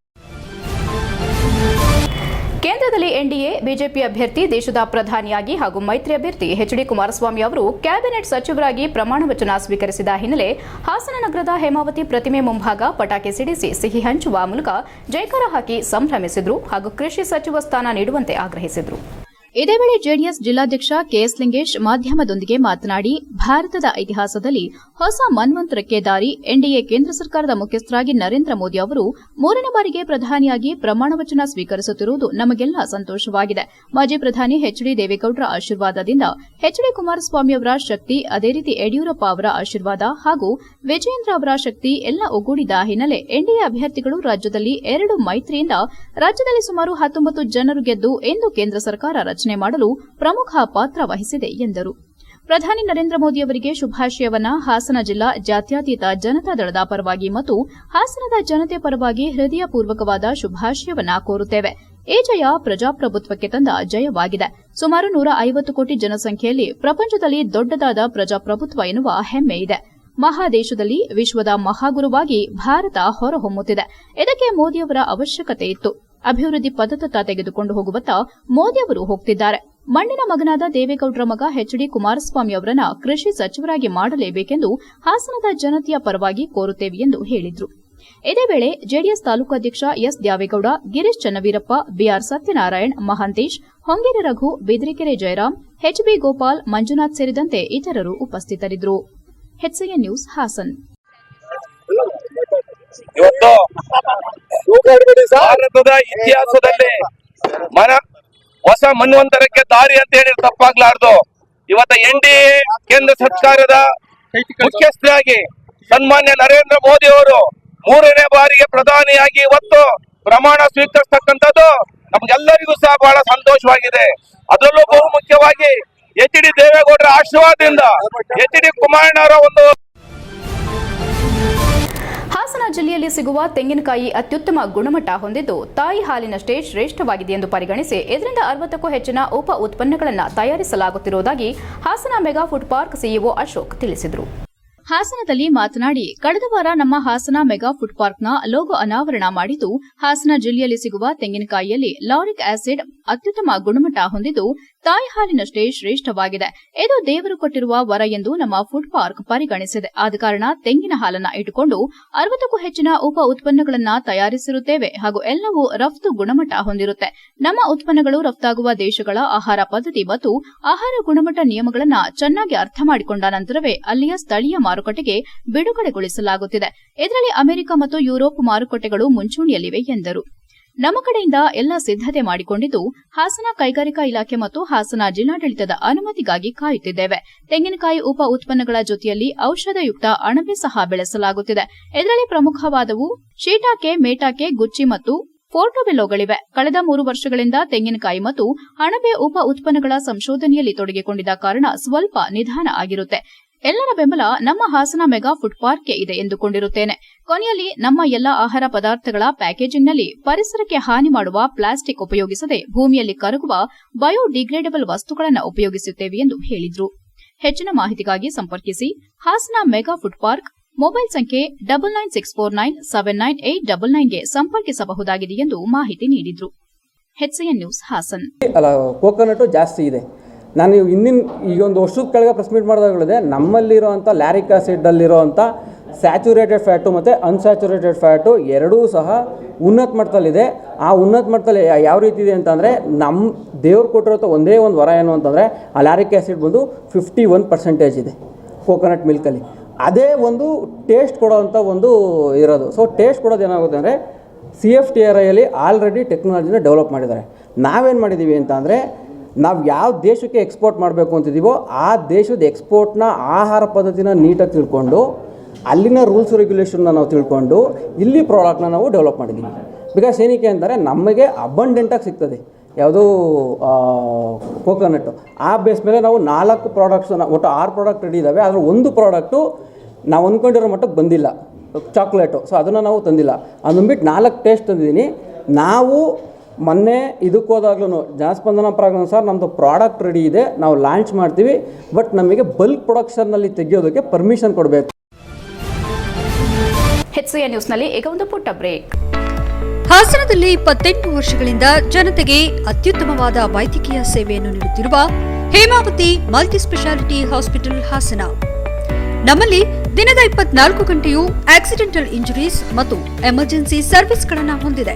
ಕೇಂದ್ರದಲ್ಲಿ ಎನ್ಡಿಎ, ಬಿಜೆಪಿ ಅಭ್ಯರ್ಥಿ, ದೇಶದ ಪ್ರಧಾನಿಯಾಗಿ ಹಾಗೂ ಮೈತ್ರಿ ಅಭ್ಯರ್ಥಿ ಎಚ್ ಡಿ ಕುಮಾರಸ್ವಾಮಿ ಅವರು ಕ್ಯಾಬಿನೆಟ್ ಸಚಿವರಾಗಿ ಪ್ರಮಾಣ ವಚನ ಸ್ವೀಕರಿಸಿದ ಹಿನ್ನೆಲೆ ಹಾಸನ ನಗರದ ಹೇಮಾವತಿ ಪ್ರತಿಮೆ ಮುಂಭಾಗ ಪಟಾಕಿ ಸಿಡಿಸಿ ಸಿಹಿ ಹಂಚುವ ಮೂಲಕ ಜೈಕಾರ ಹಾಕಿ ಸಂಭ್ರಮಿಸಿದ್ರು ಹಾಗೂ ಕೃಷಿ ಸಚಿವ ಸ್ಥಾನ ನೀಡುವಂತೆ ಆಗ್ರಹಿಸಿದ್ರು. ಇದೇ ವೇಳೆ ಜೆಡಿಎಸ್ ಜಿಲ್ಲಾಧ್ಯಕ್ಷ ಕೆಎಸ್ ಲಿಂಗೇಶ್ ಮಾಧ್ಯಮದೊಂದಿಗೆ ಮಾತನಾಡಿ, ಭಾರತದ ಇತಿಹಾಸದಲ್ಲಿ ಹೊಸ ಮನ್ವಂತರಕ್ಕೆ ದಾರಿ ಎನ್ಡಿಎ ಕೇಂದ್ರ ಸರ್ಕಾರದ ಮುಖ್ಯಸ್ಥರಾಗಿ ನರೇಂದ್ರ ಮೋದಿ ಅವರು ಮೂರನೇ ಬಾರಿಗೆ ಪ್ರಧಾನಿಯಾಗಿ ಪ್ರಮಾಣ ವಚನ ಸ್ವೀಕರಿಸುತ್ತಿರುವುದು ನಮಗೆಲ್ಲ ಸಂತೋಷವಾಗಿದೆ. ಮಾಜಿ ಪ್ರಧಾನಿ ಎಚ್ಡಿ ದೇವೇಗೌಡರ ಆಶೀರ್ವಾದದಿಂದ ಎಚ್ಡಿ ಕುಮಾರಸ್ವಾಮಿ ಅವರ ಶಕ್ತಿ, ಅದೇ ರೀತಿ ಯಡಿಯೂರಪ್ಪ ಅವರ ಆಶೀರ್ವಾದ ಹಾಗೂ ವಿಜಯೇಂದ್ರ ಅವರ ಶಕ್ತಿ ಎಲ್ಲ ಒಗ್ಗೂಡಿದ ಹಿನ್ನೆಲೆ ಎನ್ಡಿಎ ಅಭ್ಯರ್ಥಿಗಳು ರಾಜ್ಯದಲ್ಲಿ ಎರಡು ಮೈತ್ರಿಯಿಂದ ರಾಜ್ಯದಲ್ಲಿ ಸುಮಾರು ಹತ್ತೊಂಬತ್ತು ಜನರು ಗೆದ್ದು ಎಂದು ಕೇಂದ್ರ ಸರ್ಕಾರ ರಚನೆ ಮಾಡಲು ಪ್ರಮುಖ ಪಾತ್ರ ವಹಿಸಿದೆ ಎಂದರು. ಪ್ರಧಾನಿ ನರೇಂದ್ರ ಮೋದಿ ಅವರಿಗೆ ಶುಭಾಶಯವನ್ನ ಹಾಸನ ಜಿಲ್ಲಾ ಜಾತ್ಯತೀತ ಜನತಾ ದಳದ ಪರವಾಗಿ ಮತ್ತು ಹಾಸನದ ಜನತೆ ಪರವಾಗಿ ಹೃದಯಪೂರ್ವಕವಾದ ಶುಭಾಶಯವನ್ನ ಕೋರುತ್ತೇವೆ. ಈ ಜಯ ಪ್ರಜಾಪ್ರಭುತ್ವಕ್ಕೆ ತಂದ ಜಯವಾಗಿದೆ. ಸುಮಾರು ನೂರ ಐವತ್ತು ಕೋಟಿ ಜನಸಂಖ್ಯೆಯಲ್ಲಿ ಪ್ರಪಂಚದಲ್ಲಿ ದೊಡ್ಡದಾದ ಪ್ರಜಾಪ್ರಭುತ್ವ ಎನ್ನುವ ಹೆಮ್ಮೆ ಇದೆ. ಮಹಾದೇಶದಲ್ಲಿ ವಿಶ್ವದ ಮಹಾಗುರುವಾಗಿ ಭಾರತ ಹೊರಹೊಮ್ಮುತ್ತಿದೆ. ಇದಕ್ಕೆ ಮೋದಿಯವರ ಅವಶ್ಯಕತೆ ಇತ್ತು. ಅಭಿವೃದ್ಧಿ ಪದತತ್ತ ತೆಗೆದುಕೊಂಡು ಹೋಗುವತ್ತ ಮೋದಿಯವರು ಹೋಗ್ತಿದ್ದಾರೆ. ಮಣ್ಣಿನ ಮಗನಾದ ದೇವೇಗೌಡರ ಮಗ ಎಚ್ ಡಿ ಕುಮಾರಸ್ವಾಮಿ ಅವರನ್ನ ಕೃಷಿ ಸಚಿವರಾಗಿ ಮಾಡಲೇಬೇಕೆಂದು ಹಾಸನದ ಜನತೆಯ ಪರವಾಗಿ ಕೋರುತ್ತೇವೆ ಎಂದು ಹೇಳಿದ್ರು. ಇದೇ ವೇಳೆ JDS ತಾಲೂಕಾಧ್ಯಕ್ಷ S Dyavegowda, Girish Channaveerappa, BR Satyanarayan, Mahantesh, Hongeri Raghu, Bidrikere Jayaram HB Gopal, Manjunath ಸೇರಿದಂತೆ ಇತರರು ಉಪಸ್ಥಿತರಿದ್ದರು. HCN news Hassan. ಇವತ್ತು ಭಾರತದ ಇತಿಹಾಸದಲ್ಲಿ ಮನ ಹೊಸ ಮನ್ವಂತರಕ್ಕೆ ದಾರಿ ಅಂತ ಹೇಳಿ ತಪ್ಪಾಗ್ಲಾರ್ದು. ಇವತ್ತ ಎನ್ ಡಿ ಎ ಕೇಂದ್ರ ಸರ್ಕಾರದ ಮುಖ್ಯಸ್ಥರಾಗಿ ಸನ್ಮಾನ್ಯ ನರೇಂದ್ರ ಮೋದಿ ಅವರು ಮೂರನೇ ಬಾರಿಗೆ ಪ್ರಧಾನಿಯಾಗಿ ಇವತ್ತು ಪ್ರಮಾಣ ಸ್ವೀಕರಿಸತಕ್ಕಂಥದ್ದು ನಮ್ಗೆಲ್ಲರಿಗೂ ಸಹ ಬಹಳ ಸಂತೋಷವಾಗಿದೆ. ಅದರಲ್ಲೂ ಬಹು ಮುಖ್ಯವಾಗಿ ಎಚ್ ಡಿ ದೇವೇಗೌಡರ ಆಶೀರ್ವಾದದಿಂದ ಎಚ್ ಡಿ ಕುಮಾರಣ್ಣವರ ಒಂದು ಜಿಲ್ಲೆಯಲ್ಲಿ ಸಿಗುವ ತೆಂಗಿನಕಾಯಿ ಅತ್ಯುತ್ತಮ ಗುಣಮಟ್ಟ ಹೊಂದಿದ್ದು, ತಾಯಿ ಹಾಲಿನಷ್ಟೇ ಶ್ರೇಷ್ಠವಾಗಿದೆ ಎಂದು ಪರಿಗಣಿಸಿ ಇದರಿಂದ ಅರವತ್ತಕ್ಕೂ ಹೆಚ್ಚಿನ ಉಪ ಉತ್ಪನ್ನಗಳನ್ನು ತಯಾರಿಸಲಾಗುತ್ತಿರುವುದಾಗಿ Hassan mega food park CEO Ashok ತಿಳಿಸಿದರು. ಹಾಸನದಲ್ಲಿ ಮಾತನಾಡಿ, ಕಳೆದ ವಾರ ನಮ್ಮ ಹಾಸನ ಮೆಗಾ ಫುಡ್ ಪಾರ್ಕ್ನ ಲೋಗೋ ಅನಾವರಣ ಮಾಡಿದ್ದು, ಹಾಸನ ಜಿಲ್ಲೆಯಲ್ಲಿ ಸಿಗುವ ತೆಂಗಿನಕಾಯಿಯಲ್ಲಿ ಲಾರಿಕ್ ಆಸಿಡ್ ಅತ್ಯುತ್ತಮ ಗುಣಮಟ್ಟ ಹೊಂದಿದ್ದು, ತಾಯಿ ಹಾಲಿನಷ್ಟೇ ಶ್ರೇಷ್ಠವಾಗಿದೆ. ಇದು ದೇವರು ಕೊಟ್ಟಿರುವ ವರ ಎಂದು ನಮ್ಮ ಫುಡ್ ಪಾರ್ಕ್ ಪರಿಗಣಿಸಿದೆ. ಆದ ಕಾರಣ ತೆಂಗಿನ ಹಾಲನ್ನ ಇಟ್ಟುಕೊಂಡು ಅರವತ್ತಕ್ಕೂ ಹೆಚ್ಚಿನ ಉಪ ಉತ್ಪನ್ನಗಳನ್ನು ತಯಾರಿಸಿರುತ್ತೇವೆ ಹಾಗೂ ಎಲ್ಲವೂ ರಫ್ತು ಗುಣಮಟ್ಟ ಹೊಂದಿರುತ್ತೆ. ನಮ್ಮ ಉತ್ಪನ್ನಗಳು ರಫ್ತಾಗುವ ದೇಶಗಳ ಆಹಾರ ಪದ್ಧತಿ ಮತ್ತು ಆಹಾರ ಗುಣಮಟ್ಟ ನಿಯಮಗಳನ್ನ ಚೆನ್ನಾಗಿ ಅರ್ಥ ಮಾಡಿಕೊಂಡ ನಂತರವೇ ಅಲ್ಲಿಯ ಸ್ಥಳೀಯ ಮಾರುಕಟ್ಟೆಗೆ ಬಿಡುಗಡೆಗೊಳಿಸಲಾಗುತ್ತಿದೆ. ಇದರಲ್ಲಿ ಅಮೆರಿಕ ಮತ್ತು ಯುರೋಪ್ ಮಾರುಕಟ್ಟೆಗಳು ಮುಂಚೂಣಿಯಲ್ಲಿವೆ ಎಂದರು. ನಮ್ಮ ಕಡೆಯಿಂದ ಎಲ್ಲ ಸಿದ್ದತೆ ಮಾಡಿಕೊಂಡಿದ್ದು, ಹಾಸನ ಕೈಗಾರಿಕಾ ಇಲಾಖೆ ಮತ್ತು ಹಾಸನ ಜಿಲ್ಲಾಡಳಿತದ ಅನುಮತಿಗಾಗಿ ಕಾಯುತ್ತಿದ್ದೇವೆ. ತೆಂಗಿನಕಾಯಿ ಉಪ ಉತ್ಪನ್ನಗಳ ಜೊತೆಯಲ್ಲಿ ಔಷಧಯುಕ್ತ ಅಣಬೆ ಸಹ ಬೆಳೆಸಲಾಗುತ್ತಿದೆ. ಇದರಲ್ಲಿ ಪ್ರಮುಖವಾದವು ಶೀಟಾಕೆ, ಮೇಟಾಕೆ, ಗುಚ್ಚಿ ಮತ್ತು ಫೋರ್ಟೋಬೆಲೋಗಳಿವೆ ಕಳೆದ ಮೂರು ವರ್ಷಗಳಿಂದ ತೆಂಗಿನಕಾಯಿ ಮತ್ತು ಅಣಬೆ ಉಪ ಉತ್ಪನ್ನಗಳ ಸಂಶೋಧನೆಯಲ್ಲಿ ತೊಡಗಿಕೊಂಡಿದ್ದ ಕಾರಣ ಸ್ವಲ್ಪ ನಿಧಾನ ಆಗಿರುತ್ತೆ. ಎಲ್ಲರ ಬೆಂಬಲ ನಮ್ಮ ಹಾಸನ ಮೆಗಾ ಫುಡ್ ಪಾರ್ಕ್ಗೆ ಇದೆ ಎಂದುಕೊಂಡಿರುತ್ತೇನೆ. ಕೊನೆಯಲ್ಲಿ ನಮ್ಮ ಎಲ್ಲ ಆಹಾರ ಪದಾರ್ಥಗಳ ಪ್ಯಾಕೇಜಿಂಗ್ನಲ್ಲಿ ಪರಿಸರಕ್ಕೆ ಹಾನಿ ಮಾಡುವ ಪ್ಲಾಸ್ಟಿಕ್ ಉಪಯೋಗಿಸದೆ ಭೂಮಿಯಲ್ಲಿ ಕರಗುವ ಬಯೋಡಿಗ್ರೇಡಬಲ್ ವಸ್ತುಗಳನ್ನು ಉಪಯೋಗಿಸುತ್ತೇವೆ ಎಂದು ಹೇಳಿದ್ರು. ಹೆಚ್ಚಿನ ಮಾಹಿತಿಗಾಗಿ ಸಂಪರ್ಕಿಸಿ Hassan mega food park mobile ಸಂಖ್ಯೆ double nine six four nine seven nine eight double ನೈನ್ಗೆ ಸಂಪರ್ಕಿಸಬಹುದಾಗಿದೆ ಎಂದು ಮಾಹಿತಿ ನೀಡಿದ್ರು. ಜಾಸ್ತಿ ಇದೆ. ನಾನು ಹಿಂದಿನ ಈಗ ಒಂದು ವರ್ಷದ ಕೆಳಗೆ ಪ್ರೆಸ್ ಮೀಟ್ ಮಾಡಿದಾಗಳಿದೆ ನಮ್ಮಲ್ಲಿರುವಂಥ ಲ್ಯಾರಿಕ್ ಆ್ಯಸಿಡಲ್ಲಿರುವಂಥ ಸ್ಯಾಚುರೇಟೆಡ್ ಫ್ಯಾಟು ಮತ್ತು ಅನ್ಸ್ಯಾಚುರೇಟೆಡ್ ಫ್ಯಾಟು ಎರಡೂ ಸಹ ಉನ್ನತ ಮಟ್ಟದಲ್ಲಿದೆ. ಆ ಉನ್ನತ ಮಟ್ಟದಲ್ಲಿ ಯಾವ ರೀತಿ ಇದೆ ಅಂತಂದರೆ ನಮ್ಮ ದೇವ್ರು ಕೊಟ್ಟಿರೋ ಒಂದೇ ಒಂದು ವರ ಏನು ಅಂತಂದರೆ ಆ ಲ್ಯಾರಿಕ್ ಆ್ಯಸಿಡ್ ಬಂದು ಫಿಫ್ಟಿ ಒನ್ ಪರ್ಸೆಂಟೇಜ್ ಇದೆ ಕೋಕೋನಟ್ ಮಿಲ್ಕಲ್ಲಿ ಅದೇ ಒಂದು ಟೇಸ್ಟ್ ಕೊಡೋವಂಥ ಒಂದು ಇರೋದು. ಸೊ ಟೇಸ್ಟ್ ಕೊಡೋದು ಏನಾಗುತ್ತೆ ಅಂದರೆ ಸಿ ಎಫ್ ಟಿ ಆರ್ ಐಯಲ್ಲಿ ಆಲ್ರೆಡಿ ಟೆಕ್ನಾಲಜಿನ ಡೆವಲಪ್ ಮಾಡಿದ್ದಾರೆ. ನಾವೇನು ಮಾಡಿದ್ದೀವಿ ಅಂತ ಅಂದರೆ ನಾವು ಯಾವ ದೇಶಕ್ಕೆ ಎಕ್ಸ್ಪೋರ್ಟ್ ಮಾಡಬೇಕು ಅಂತಿದ್ದೀವೋ ಆ ದೇಶದ ಎಕ್ಸ್ಪೋರ್ಟ್ನ ಆಹಾರ ಪದ್ಧತಿನ ನೀಟಾಗಿ ತಿಳ್ಕೊಂಡು, ಅಲ್ಲಿನ ರೂಲ್ಸ್ ರೆಗ್ಯುಲೇಷನ್ನ ನಾವು ತಿಳ್ಕೊಂಡು, ಇಲ್ಲಿ ಪ್ರಾಡಕ್ಟ್ನ ನಾವು ಡೆವಲಪ್ ಮಾಡಿದ್ದೀವಿ ಬಿಕಾಸ್ ಏನಕ್ಕೆ ಅಂದರೆ ನಮಗೆ ಅಬಂಡೆಂಟಾಗಿ ಸಿಗ್ತದೆ. ಯಾವುದೋ ಕೋಕೋನಟ್ಟು ಆ ಬೇಸ್ ಮೇಲೆ ನಾವು ನಾಲ್ಕು ಪ್ರಾಡಕ್ಟ್ಸ್ ಒಟ್ಟು ಆರು ಪ್ರಾಡಕ್ಟ್ ರೆಡಿ ಇದ್ದಾವೆ ಆದರೆ ಒಂದು ಪ್ರಾಡಕ್ಟು ನಾವು ಅಂದ್ಕೊಂಡಿರೋ ಮಟ್ಟಕ್ಕೆ ಬಂದಿಲ್ಲ. ಚಾಕ್ಲೇಟು ಸೊ ಅದನ್ನು ನಾವು ತಂದಿಲ್ಲ. ಅದನ್ನು ಬಿಟ್ಟು ನಾಲ್ಕು ಟೇಸ್ಟ್ ತಂದಿದ್ದೀನಿ ನಾವು ಮೊನ್ನೆ ಇದಕ್ಕೆ ಹೋದಾಗ್ಲೂ ಜನಸ್ಪಂದನ ಪ್ರಾಗ್ನ ಸರ್ ನಮ್ಮದು ಪ್ರಾಡಕ್ಟ್ ರೆಡಿ ಇದೆ ನಾವು ಲಾಂಚ್ ಮಾಡ್ತೀವಿ ಬಟ್ ನಮಗೆ ಬಲ್ಕ್ ಪ್ರೊಡಕ್ಷನ್ನಲ್ಲಿ ತೆಗೆಯೋದಕ್ಕೆ ಪರ್ಮಿಷನ್ ಕೊಡಬೇಕು. ಹೆಚ್ಸಿಎನ್ ನ್ಯೂಸ್ನಲ್ಲಿ ಈಗ ಒಂದು ಪುಟ್ಟ ಬ್ರೇಕ್. ಹಾಸನದಲ್ಲಿ ಇಪ್ಪತ್ತೆಂಟು ವರ್ಷಗಳಿಂದ ಜನತೆಗೆ ಅತ್ಯುತ್ತಮವಾದ ವೈದ್ಯಕೀಯ ಸೇವೆಯನ್ನು ನೀಡುತ್ತಿರುವ Hemavathi multi speciality hospital Hassan. ನಮ್ಮಲ್ಲಿ ದಿನದ ಇಪ್ಪತ್ನಾಲ್ಕು ಗಂಟೆಯೂ ಆಕ್ಸಿಡೆಂಟಲ್ ಇಂಜುರೀಸ್ ಮತ್ತು ಎಮರ್ಜೆನ್ಸಿ ಸರ್ವಿಸ್ಗಳನ್ನು ಹೊಂದಿದೆ.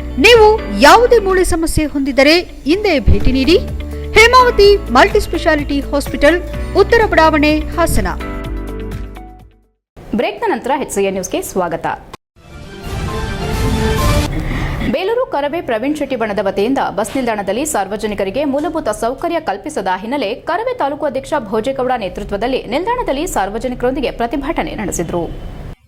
ನೀವು ಯಾವುದೇ ಮೂಳೆ ಸಮಸ್ಯೆ ಹೊಂದಿದರೆ ಹಿಂದೆ ಭೇಟಿ ನೀಡಿ. ಹೇಮಾವತಿ ಮಲ್ಟಿಸ್ಪೆಷಾಲಿಟಿ ಹಾಸ್ಪಿಟಲ್, ಉತ್ತರ ಬಡಾವಣೆ, ಹಾಸನ. ಬ್ರೇಕ್ನ ನಂತರ ಹೆಚ್ಸಿಎನ್ ನ್ಯೂಸ್ಗೆ ಸ್ವಾಗತ. ಬೇಲೂರು ಕರವೇ ಪ್ರವೀಣ್ ಶೆಟ್ಟಿ ಬಣದ ವತಿಯಿಂದ ಬಸ್ ನಿಲ್ದಾಣದಲ್ಲಿ ಸಾರ್ವಜನಿಕರಿಗೆ ಮೂಲಭೂತ ಸೌಕರ್ಯ ಕಲ್ಪಿಸದ ಹಿನ್ನೆಲೆ ಕರವೇ ತಾಲೂಕು ಅಧ್ಯಕ್ಷ ಭೋಜೇಗೌಡ ನೇತೃತ್ವದಲ್ಲಿ ನಿಲ್ದಾಣದಲ್ಲಿ ಸಾರ್ವಜನಿಕರೊಂದಿಗೆ ಪ್ರತಿಭಟನೆ ನಡೆಸಿದರು.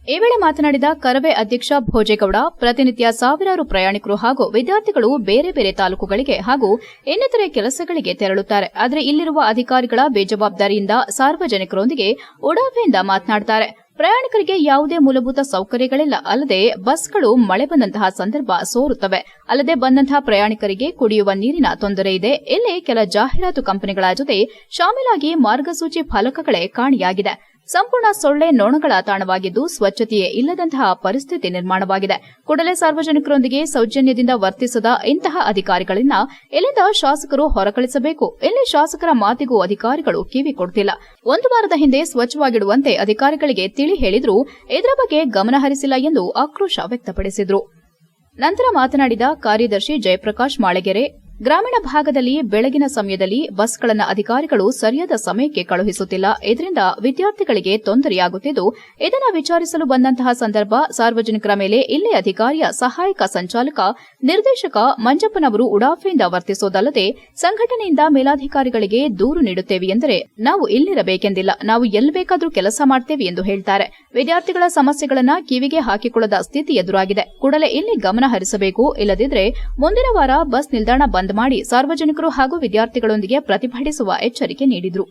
ಈ ವೇಳೆ ಮಾತನಾಡಿದ ಕರವೇ ಅಧ್ಯಕ್ಷ ಭೋಜೇಗೌಡ, ಪ್ರತಿನಿತ್ಯ ಸಾವಿರಾರು ಪ್ರಯಾಣಿಕರು ಹಾಗೂ ವಿದ್ಯಾರ್ಥಿಗಳು ಬೇರೆ ಬೇರೆ ತಾಲೂಕುಗಳಿಗೆ ಹಾಗೂ ಇನ್ನಿತರೆ ಕೆಲಸಗಳಿಗೆ ತೆರಳುತ್ತಾರೆ. ಆದರೆ ಇಲ್ಲಿರುವ ಅಧಿಕಾರಿಗಳ ಬೇಜವಾಬ್ದಾರಿಯಿಂದ ಸಾರ್ವಜನಿಕರೊಂದಿಗೆ ಉಡಾಫೆಯಿಂದ ಮಾತನಾಡುತ್ತಾರೆ ಪ್ರಯಾಣಿಕರಿಗೆ ಯಾವುದೇ ಮೂಲಭೂತ ಸೌಕರ್ಯಗಳಿಲ್ಲ. ಅಲ್ಲದೆ ಬಸ್ಗಳು ಮಳೆ ಬಂದಂತಹ ಸಂದರ್ಭ ಸೋರುತ್ತವೆ. ಅಲ್ಲದೆ ಬಂದಂತಹ ಪ್ರಯಾಣಿಕರಿಗೆ ಕುಡಿಯುವ ನೀರಿನ ತೊಂದರೆ ಇದೆ. ಇಲ್ಲಿ ಕೆಲ ಜಾಹೀರಾತು ಕಂಪನಿಗಳ ಜೊತೆ ಶಾಮೀಲಾಗಿ ಮಾರ್ಗಸೂಚಿ ಫಲಕಗಳೇ ಕಾಣಿಯಾಗಿದೆ. ಸಂಪೂರ್ಣ ಸೊಳ್ಳೆ ನೊಣಗಳ ತಾಣವಾಗಿದ್ದು ಸ್ವಚ್ಛತೆಯೇ ಇಲ್ಲದಂತಹ ಪರಿಸ್ಥಿತಿ ನಿರ್ಮಾಣವಾಗಿದೆ. ಕೂಡಲೇ ಸಾರ್ವಜನಿಕರೊಂದಿಗೆ ಸೌಜನ್ಯದಿಂದ ವರ್ತಿಸದ ಇಂತಹ ಅಧಿಕಾರಿಗಳನ್ನ ಇಲ್ಲಿಂದ ಶಾಸಕರು ಹೊರಕಳಿಸಬೇಕು? ಇಲ್ಲಿ ಶಾಸಕರ ಮಾತಿಗೂ ಅಧಿಕಾರಿಗಳು ಕಿವಿ ಕೊಡುತ್ತಿಲ್ಲ ಒಂದು ವಾರದ ಹಿಂದೆ ಸ್ವಚ್ಛವಾಗಿಡುವಂತೆ ಅಧಿಕಾರಿಗಳಿಗೆ ತಿಳಿ ಹೇಳಿದ್ರೂ. ಇದರ ಬಗ್ಗೆ ಗಮನಹರಿಸಿಲ್ಲ ಎಂದು ಆಕ್ರೋಶ ವ್ಯಕ್ತಪಡಿಸಿದರು. ನಂತರ ಮಾತನಾಡಿದ ಕಾರ್ಯದರ್ಶಿ ಜಯಪ್ರಕಾಶ್ ಮಾಳೆಗೆರೆ ಗ್ರಾಮೀಣ ಭಾಗದಲ್ಲಿ ಬೆಳಗಿನ ಸಮಯದಲ್ಲಿ ಬಸ್ಗಳನ್ನು ಅಧಿಕಾರಿಗಳು ಸರಿಯಾದ ಸಮಯಕ್ಕೆ ಕಳುಹಿಸುತ್ತಿಲ್ಲ. ಇದರಿಂದ ವಿದ್ಯಾರ್ಥಿಗಳಿಗೆ ತೊಂದರೆಯಾಗುತ್ತಿದ್ದು, ಇದನ್ನು ವಿಚಾರಿಸಲು ಬಂದಂತಹ ಸಂದರ್ಭ ಸಾರ್ವಜನಿಕರ ಮೇಲೆ ಇಲ್ಲೇ ಅಧಿಕಾರಿಯ ಸಹಾಯಕ ಸಂಚಾಲಕ, ನಿರ್ದೇಶಕ ಮಂಜಪ್ಪನವರು ಉಡಾಫೆಯಿಂದ ವರ್ತಿಸೋದಲ್ಲದೆ ಸಂಘಟನೆಯಿಂದ ಮೇಲಾಧಿಕಾರಿಗಳಿಗೆ ದೂರು ನೀಡುತ್ತೇವೆ ಎಂದರೆ ನಾವು ಇಲ್ಲಿರಬೇಕೆಂದಿಲ್ಲ. ನಾವು ಎಲ್ಲಿ ಬೇಕಾದರೂ ಕೆಲಸ ಮಾಡ್ತೇವೆ ಎಂದು ಹೇಳ್ತಾರೆ. ವಿದ್ಯಾರ್ಥಿಗಳ ಸಮಸ್ಯೆಗಳನ್ನ ಕಿವಿಗೆ ಹಾಕಿಕೊಳ್ಳದ ಸ್ಥಿತಿ ಎದುರಾಗಿದೆ. ಕೂಡಲೇ ಇಲ್ಲಿ ಗಮನ ಹರಿಸಬೇಕು. ಇಲ್ಲದಿದ್ದರೆ ಮುಂದಿನ ವಾರ ಬಸ್ ನಿಲ್ದಾಣ ಬಂದ್ ಮಾಡಿ ಸಾರ್ವಜನಿಕರು ಹಾಗೂ ವಿದ್ಯಾರ್ಥಿಗಳೊಂದಿಗೆ ಪ್ರತಿಭಟಿಸುವ ಎಚ್ಚರಿಕೆ ನೀಡಿದರು.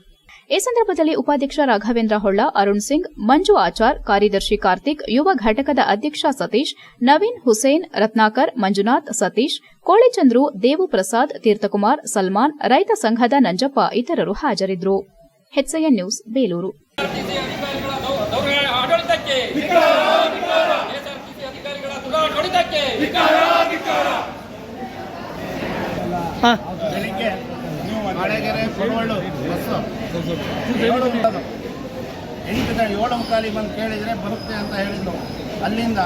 ಈ ಸಂದರ್ಭದಲ್ಲಿ ಉಪಾಧ್ಯಕ್ಷ ರಾಘವೇಂದ್ರ ಹೊಳ್ಳ ಅರುಣ್ ಸಿಂಗ್ ಮಂಜು ಆಚಾರ್ ಕಾರ್ಯದರ್ಶಿ ಕಾರ್ತಿಕ್ ಯುವ ಘಟಕದ ಅಧ್ಯಕ್ಷ ಸತೀಶ್ ನವೀನ್ ಹುಸೇನ್ ರತ್ನಾಕರ್ ಮಂಜುನಾಥ್ ಸತೀಶ್ ಕೋಳಿಚಂದ್ರು ದೇವು ಪ್ರಸಾದ್ ತೀರ್ಥಕುಮಾರ್ ಸಲ್ಮಾನ್ ರೈತ ಸಂಘದ ನಂಜಪ್ಪ ಇತರರು ಹಾಜರಿದ್ದರು ಹೆಚ್ಐಎನ್ ನ್ಯೂಸ್ ಬೇಲೂರು. ಆಡಳಿತಕ್ಕೆ ಬೆಳಿಗ್ಗೆ ಕೊಡವಳ್ಳು ಬಸ್ಸು. ಏಳು. ಎಂಟು ಗ- ಏಳು ಮುಕ್ಕಾಲಿ ಬಂದು ಕೇಳಿದರೆ ಬರುತ್ತೆ ಅಂತ ಹೇಳಿದ್ರು. ಅಲ್ಲಿಂದ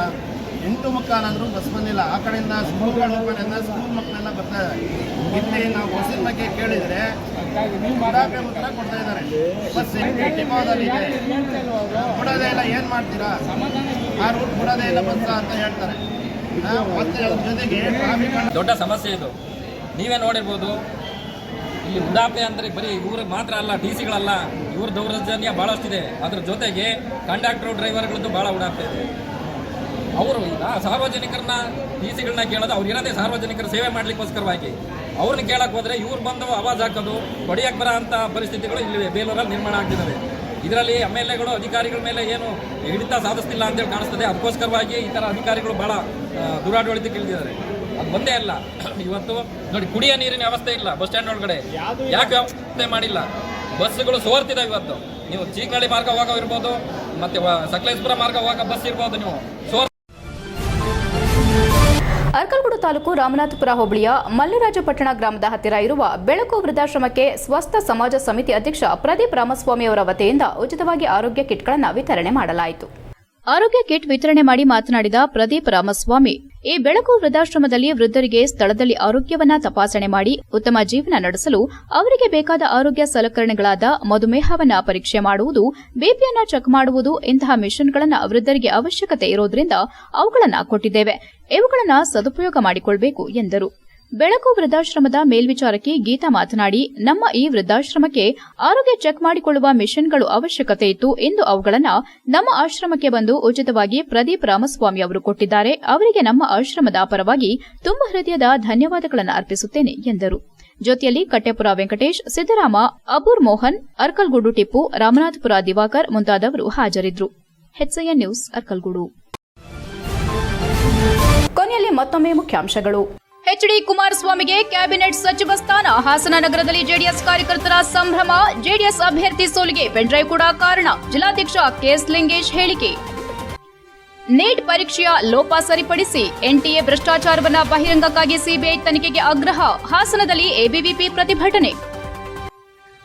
ಎಂಟು ಮುಕ್ಕಾಲಾದರೂ ಬಸ್ ಬಂದಿಲ್ಲ. ಆ ಕಡೆಯಿಂದ ಸ್ಕೂಲ್ಗಳ ಕಡೆಯಿಂದ ಸ್ಕೂಲ್ ಮಕ್ಕಳೆಲ್ಲ ಬರ್ತಾ ಇದ್ದಾರೆ. ಇಲ್ಲಿ ನಾವು ಬಸ್ಸಿನ ಬಗ್ಗೆ ಕೇಳಿದರೆ ಮಾತ್ರ ಉತ್ತರ ಕೊಡ್ತಾ ಇದ್ದಾರೆ. ಬಸ್ ಡಿಪೋದಲ್ಲಿ ಇದೆ. ಬಿಡೋದೇ ಇಲ್ಲ ಏನು ಮಾಡ್ತೀರಾ? ಆ ರೂಟ್ ಬಿಡೋದೇ ಇಲ್ಲ ಬಸ್ ಅಂತ ಹೇಳ್ತಾರೆ. ಜೊತೆಗೆ ದೊಡ್ಡ ಸಮಸ್ಯೆ ಇದು. ನೀವೇ ನೋಡಿರ್ಬೋದು. ಇಲ್ಲಿ ಉಡಾಪೆ ಅಂದರೆ ಬರೀ ಇವ್ರ ಮಾತ್ರ ಅಲ್ಲ ಡಿ ಸಿಗಳಲ್ಲ ಇವ್ರ ದೌರ್ಜನ್ಯ ಭಾಳಷ್ಟಿದೆ ಅದ್ರ ಜೊತೆಗೆ ಕಂಡಕ್ಟರ್, ಡ್ರೈವರ್ಗಳದ್ದು ಭಾಳ ಉಡಾಪೆ ಇದೆ. ಅವರು ಈಗ ಸಾರ್ವಜನಿಕರನ್ನ ಡಿ ಸಿಗಳನ್ನ ಕೇಳೋದು ಅವ್ರು ಇರೋದೇ ಸಾರ್ವಜನಿಕರ ಸೇವೆ ಮಾಡ್ಲಿಕ್ಕೋಸ್ಕರವಾಗಿ. ಅವ್ರನ್ನ ಕೇಳಕ್ಕೆ ಹೋದರೆ ಇವ್ರು ಬಂದು ಆವಾಜ್ ಹಾಕೋದು ಹೊಡಿಯಕ್ಕೆ ಬರೋ ಅಂಥ ಪರಿಸ್ಥಿತಿಗಳು ಇಲ್ಲಿ ಬೇಲೂರಲ್ಲಿ ನಿರ್ಮಾಣ ಆಗ್ತಿದ್ದಾವೆ ಇದರಲ್ಲಿ ಎಂ ಎಲ್ ಎಗಳು, ಅಧಿಕಾರಿಗಳ ಮೇಲೆ ಏನು ಹಿಡಿತ ಸಾಧಿಸ್ತಿಲ್ಲ ಅಂತೇಳಿ ಕಾಣಿಸ್ತದೆ. ಅದಕ್ಕೋಸ್ಕರವಾಗಿ ಈ ಥರ ಅಧಿಕಾರಿಗಳು ಭಾಳ ದುರಾಡಳಿತಕ್ಕೆ ಇಳಿದಿದ್ದಾರೆ ಅದು ಒಂದೇ ಅಲ್ಲ. ಇವತ್ತು ನೋಡಿ ಕುಡಿಯೋ ನೀರಿನ ವ್ಯವಸ್ಥೆ ಇಲ್ಲ ಬಸ್ ಸ್ಟ್ಯಾಂಡ್ ಒಳಗಡೆ. ಯಾಕೆ ವ್ಯವಸ್ಥೆ ಮಾಡಿಲ್ಲ? ಬಸ್ಸುಗಳು ಸೋರ್ತಿದಾವೆ ಇವತ್ತು. ನೀವು ಚೀಕನಹಳ್ಳಿ ಮಾರ್ಗ ಹೋಗೋ ಇರ್ಬೋದು ಮತ್ತೆ ಸಕಲೇಶ್ಪುರ ಮಾರ್ಗ ಹೋಗೋ ಬಸ್ ಇರ್ಬೋದು ನೀವು. ಸೋರ್ ಅರ್ಕಲ್ಗೂಡು ತಾಲೂಕು ರಾಮನಾಥಪುರ ಹೋಬಳಿಯ ಮಲ್ಲರಾಜಪಟ್ಟಣ ಗ್ರಾಮದ ಹತ್ತಿರ ಇರುವ ಬೆಳಕು ವೃದ್ಧಾಶ್ರಮಕ್ಕೆ ಸ್ವಸ್ಥ ಸಮಾಜ ಸಮಿತಿ ಅಧ್ಯಕ್ಷ ಪ್ರದೀಪ್ ರಾಮಸ್ವಾಮಿ ಅವರ ವತಿಯಿಂದ ಉಚಿತವಾಗಿ ಆರೋಗ್ಯ ಕಿಟ್ಗಳನ್ನು ವಿತರಣೆ ಮಾಡಲಾಯಿತು. ಆರೋಗ್ಯ ಕಿಟ್ ವಿತರಣೆ ಮಾಡಿ ಮಾತನಾಡಿದ ಪ್ರದೀಪ್ ರಾಮಸ್ವಾಮಿ, ಈ ಬೆಳಕು ವೃದ್ಧಾಶ್ರಮದಲ್ಲಿ ವೃದ್ಧರಿಗೆ ಸ್ಥಳದಲ್ಲಿ ಆರೋಗ್ಯವನ್ನ ತಪಾಸಣೆ ಮಾಡಿ ಉತ್ತಮ ಜೀವನ ನಡೆಸಲು ಅವರಿಗೆ ಬೇಕಾದ ಆರೋಗ್ಯ ಸಲಕರಣೆಗಳಾದ ಮಧುಮೇಹವನ್ನ ಪರೀಕ್ಷೆ ಮಾಡುವುದು, ಬಿಪಿಯನ್ನ ಚೆಕ್ ಮಾಡುವುದು ಇಂತಹ ಮಿಷನ್ಗಳನ್ನ ವೃದ್ಧರಿಗೆ ಅವಶ್ಯಕತೆ ಇರೋದ್ರಿಂದ ಅವುಗಳನ್ನ ಕೊಟ್ಟಿದ್ದೇವೆ. ಇವುಗಳನ್ನ ಸದುಪಯೋಗ ಮಾಡಿಕೊಳ್ಳಬೇಕು ಎಂದರು. ಬೆಳಕು ವೃದ್ಧಾಶ್ರಮದ ಮೇಲ್ವಿಚಾರಕಿ ಗೀತಾ ಮಾತನಾಡಿ, ನಮ್ಮ ಈ ವೃದ್ಧಾಶ್ರಮಕ್ಕೆ ಆರೋಗ್ಯ ಚೆಕ್ ಮಾಡಿಕೊಳ್ಳುವ ಮಿಷನ್ಗಳು ಅವಶ್ಯಕತೆ ಇತ್ತು ಎಂದು ಅವುಗಳನ್ನು ನಮ್ಮ ಆಶ್ರಮಕ್ಕೆ ಬಂದು ಉಚಿತವಾಗಿ ಪ್ರದೀಪ್ ರಾಮಸ್ವಾಮಿ ಅವರು ಕೊಟ್ಟಿದ್ದಾರೆ. ಅವರಿಗೆ ನಮ್ಮ ಆಶ್ರಮದ ಪರವಾಗಿ ತುಂಬ ಹೃದಯದ ಧನ್ಯವಾದಗಳನ್ನು ಅರ್ಪಿಸುತ್ತೇನೆ ಎಂದರು. ಜೊತೆಯಲ್ಲಿ ಕಟ್ಟೆಪುರ ವೆಂಕಟೇಶ್, ಸಿದ್ದರಾಮ, ಅಬೂರ್ ಮೋಹನ್, ಅರ್ಕಲ್ಗೂಡು ಟಿಪ್ಪು, ರಾಮನಾಥಪುರ ದಿವಾಕರ್ ಮುಂತಾದವರು ಹಾಜರಿದ್ದರು. ನ್ಯೂಸ್ ಅರ್ಕಲ್ಗೂಡು. ಕೊನೆಯಲ್ಲಿ ಮತ್ತೊಮ್ಮೆ ಮುಖ್ಯಾಂಶಗಳು. ಎಚ್ಡಿ ಕುಮಾರಸ್ವಾಮಿಗೆ ಕ್ಯಾಬಿನೆಟ್ ಸಚಿವ ಸ್ಥಾನ. ಹಾಸನ ನಗರದಲ್ಲಿ ಜೆಡಿಎಸ್ ಕಾರ್ಯಕರ್ತರ ಸಂಭ್ರಮ, ಜೆಡಿಎಸ್ ಅಭ್ಯರ್ಥಿ ಸೋಲಿಗೆ ಪೆನ್ಡ್ರೈವ್ ಕೂಡ ಕಾರಣ. ಜಿಲ್ಲಾಧ್ಯಕ್ಷ ಕೆಎಸ್ ಲಿಂಗೇಶ್ ಹೇಳಿಕೆ. ನೀಟ್ ಪರೀಕ್ಷೆಯ ಲೋಪ ಸರಿಪಡಿಸಿ, ಎನ್ಟಿಎ ಭ್ರಷ್ಟಾಚಾರವನ್ನು ಬಹಿರಂಗಕ್ಕಾಗಿ ಸಿಬಿಐ ತನಿಖೆಗೆ ಆಗ್ರಹ. ಹಾಸನದಲ್ಲಿ ಎಬಿವಿಪಿ ಪ್ರತಿಭಟನೆ.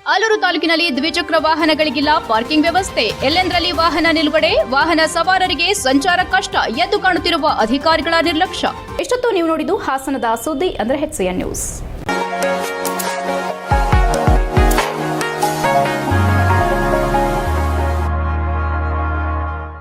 ಆಲೂರು ತಾಲೂಕಿನಲ್ಲಿ ದ್ವಿಚಕ್ರ ವಾಹನಗಳಿಗಿಲ್ಲ ಪಾರ್ಕಿಂಗ್ ವ್ಯವಸ್ಥೆ. ಎಲ್ಲೆಂದರಲ್ಲಿ ವಾಹನ ನಿಲುಗಡೆ? ವಾಹನ ಸವಾರರಿಗೆ ಸಂಚಾರ ಕಷ್ಟ ಎದ್ದು ಕಾಣುತ್ತಿರುವ ಅಧಿಕಾರಿಗಳ ನಿರ್ಲಕ್ಷ್ಯ. ಎಷ್ಟೊತ್ತು ನೀವು ನೋಡಿದ್ದು ಹಾಸನದ ಸುದ್ದಿ ಅಂದ್ರೆ ಹೆಚ್ಸಿಎನ್ ನ್ಯೂಸ್.